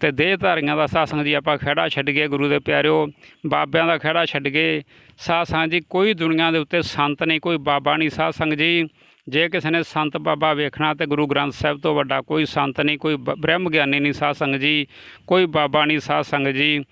ਤੇ ਦੇਹ ਧਾਰੀਆਂ ਦਾ ਸਾਧ ਸੰਗਤ ਜੀ ਆਪਾਂ ਖਹਿੜਾ ਛੱਡ ਗਏ, ਗੁਰੂ ਦੇ ਪਿਆਰਿਓ। ਬਾਬਿਆਂ ਦਾ ਖਹਿੜਾ ਛੱਡ ਗਏ। ਸਾਧ ਸੰਗਤ ਜੀ ਕੋਈ ਦੁਨੀਆ ਦੇ ਉੱਤੇ ਸੰਤ ਨਹੀਂ, ਕੋਈ ਬਾਬਾ ਨਹੀਂ ਸਾਧ ਸੰਗਤ ਜੀ। ਜੇ ਕਿਸੇ ਨੇ ਸੰਤ ਬਾਬਾ ਵੇਖਣਾ ਤੇ ਗੁਰੂ ਗ੍ਰੰਥ ਸਾਹਿਬ ਤੋਂ ਵੱਡਾ ਕੋਈ ਸੰਤ ਨਹੀਂ, ਕੋਈ ਬ- ਬ੍ਰਹਮ ਗਿਆਨੀ ਨਹੀਂ, ਸਾਧ ਸੰਗਤ ਜੀ, ਕੋਈ ਬਾਬਾ ਨਹੀਂ, ਸਾਧ ਸੰਗਤ ਜੀ,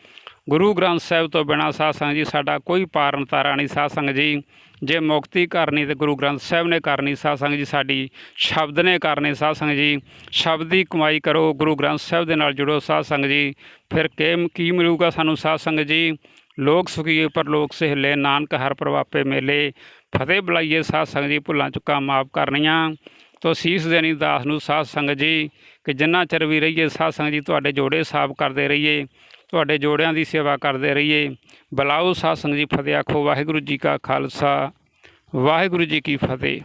ਗੁਰੂ ਗ੍ਰੰਥ ਸਾਹਿਬ ਤੋਂ ਬਿਨਾਂ ਸਾਧ ਸੰਗਤ ਜੀ ਸਾਡਾ ਕੋਈ ਪਾਰਨ ਤਾਰਾ ਨਹੀਂ, ਸਾਧ ਸੰਗਤ ਜੀ। ਜੇ ਮੁਕਤੀ ਕਰਨੀ ਤੇ ਗੁਰੂ ਗ੍ਰੰਥ ਸਾਹਿਬ ਨੇ ਕਰਨੀ, ਸਾਧ ਸੰਗਤ ਜੀ ਸਾਡੀ ਸ਼ਬਦ ਨੇ ਕਰਨੀ, ਸਾਧ ਸੰਗਤ ਜੀ, ਸ਼ਬਦ ਦੀ ਕਮਾਈ ਕਰੋ, ਗੁਰੂ ਗ੍ਰੰਥ ਸਾਹਿਬ ਦੇ ਨਾਲ ਜੁੜੋ, ਸਾਧ ਸੰਗਤ ਜੀ। ਫਿਰ ਕੇ ਕੀ ਮਿਲੂਗਾ ਸਾਨੂੰ ਸਾਧ ਸੰਗਤ ਜੀ? ਲੋਕ ਸੁਖੀ ਪਰ ਲੋਕ ਸਹਿਲੇ, ਨਾਨਕ ਹਰ ਪ੍ਰਵਾਪੇ ਮੇਲੇ ਫਤਿਹ ਬੁਲਾਈਏ ਸਾਧ ਸੰਗਤ ਜੀ, ਭੁੱਲਾਂ ਚੁੱਕਾਂ ਮਾਫ ਕਰਨੀਆਂ। ਤੋ ਸੀਸ ਦੇਣੀ ਦਾਸ ਨੂੰ ਸਾਧ ਸੰਗਤ ਜੀ, ਕਿ ਜਿੰਨਾ ਚਿਰ ਵੀ ਰਹੀਏ ਸਾਧ ਸੰਗਤ ਜੀ, ਤੁਹਾਡੇ ਜੋੜੇ ਸਾਫ਼ ਕਰਦੇ ਰਹੀਏ, ਤੁਹਾਡੇ ਜੋੜਿਆਂ ਦੀ ਸੇਵਾ ਕਰਦੇ ਰਹੀਏ। ਬੁਲਾਓ ਸਾਧ ਸੰਗਤ ਜੀ, ਫਤਿਹ ਆਖੋ, ਵਾਹਿਗੁਰੂ ਜੀ ਕਾ ਖਾਲਸਾ, ਵਾਹਿਗੁਰੂ ਜੀ ਕੀ ਫਤਿਹ।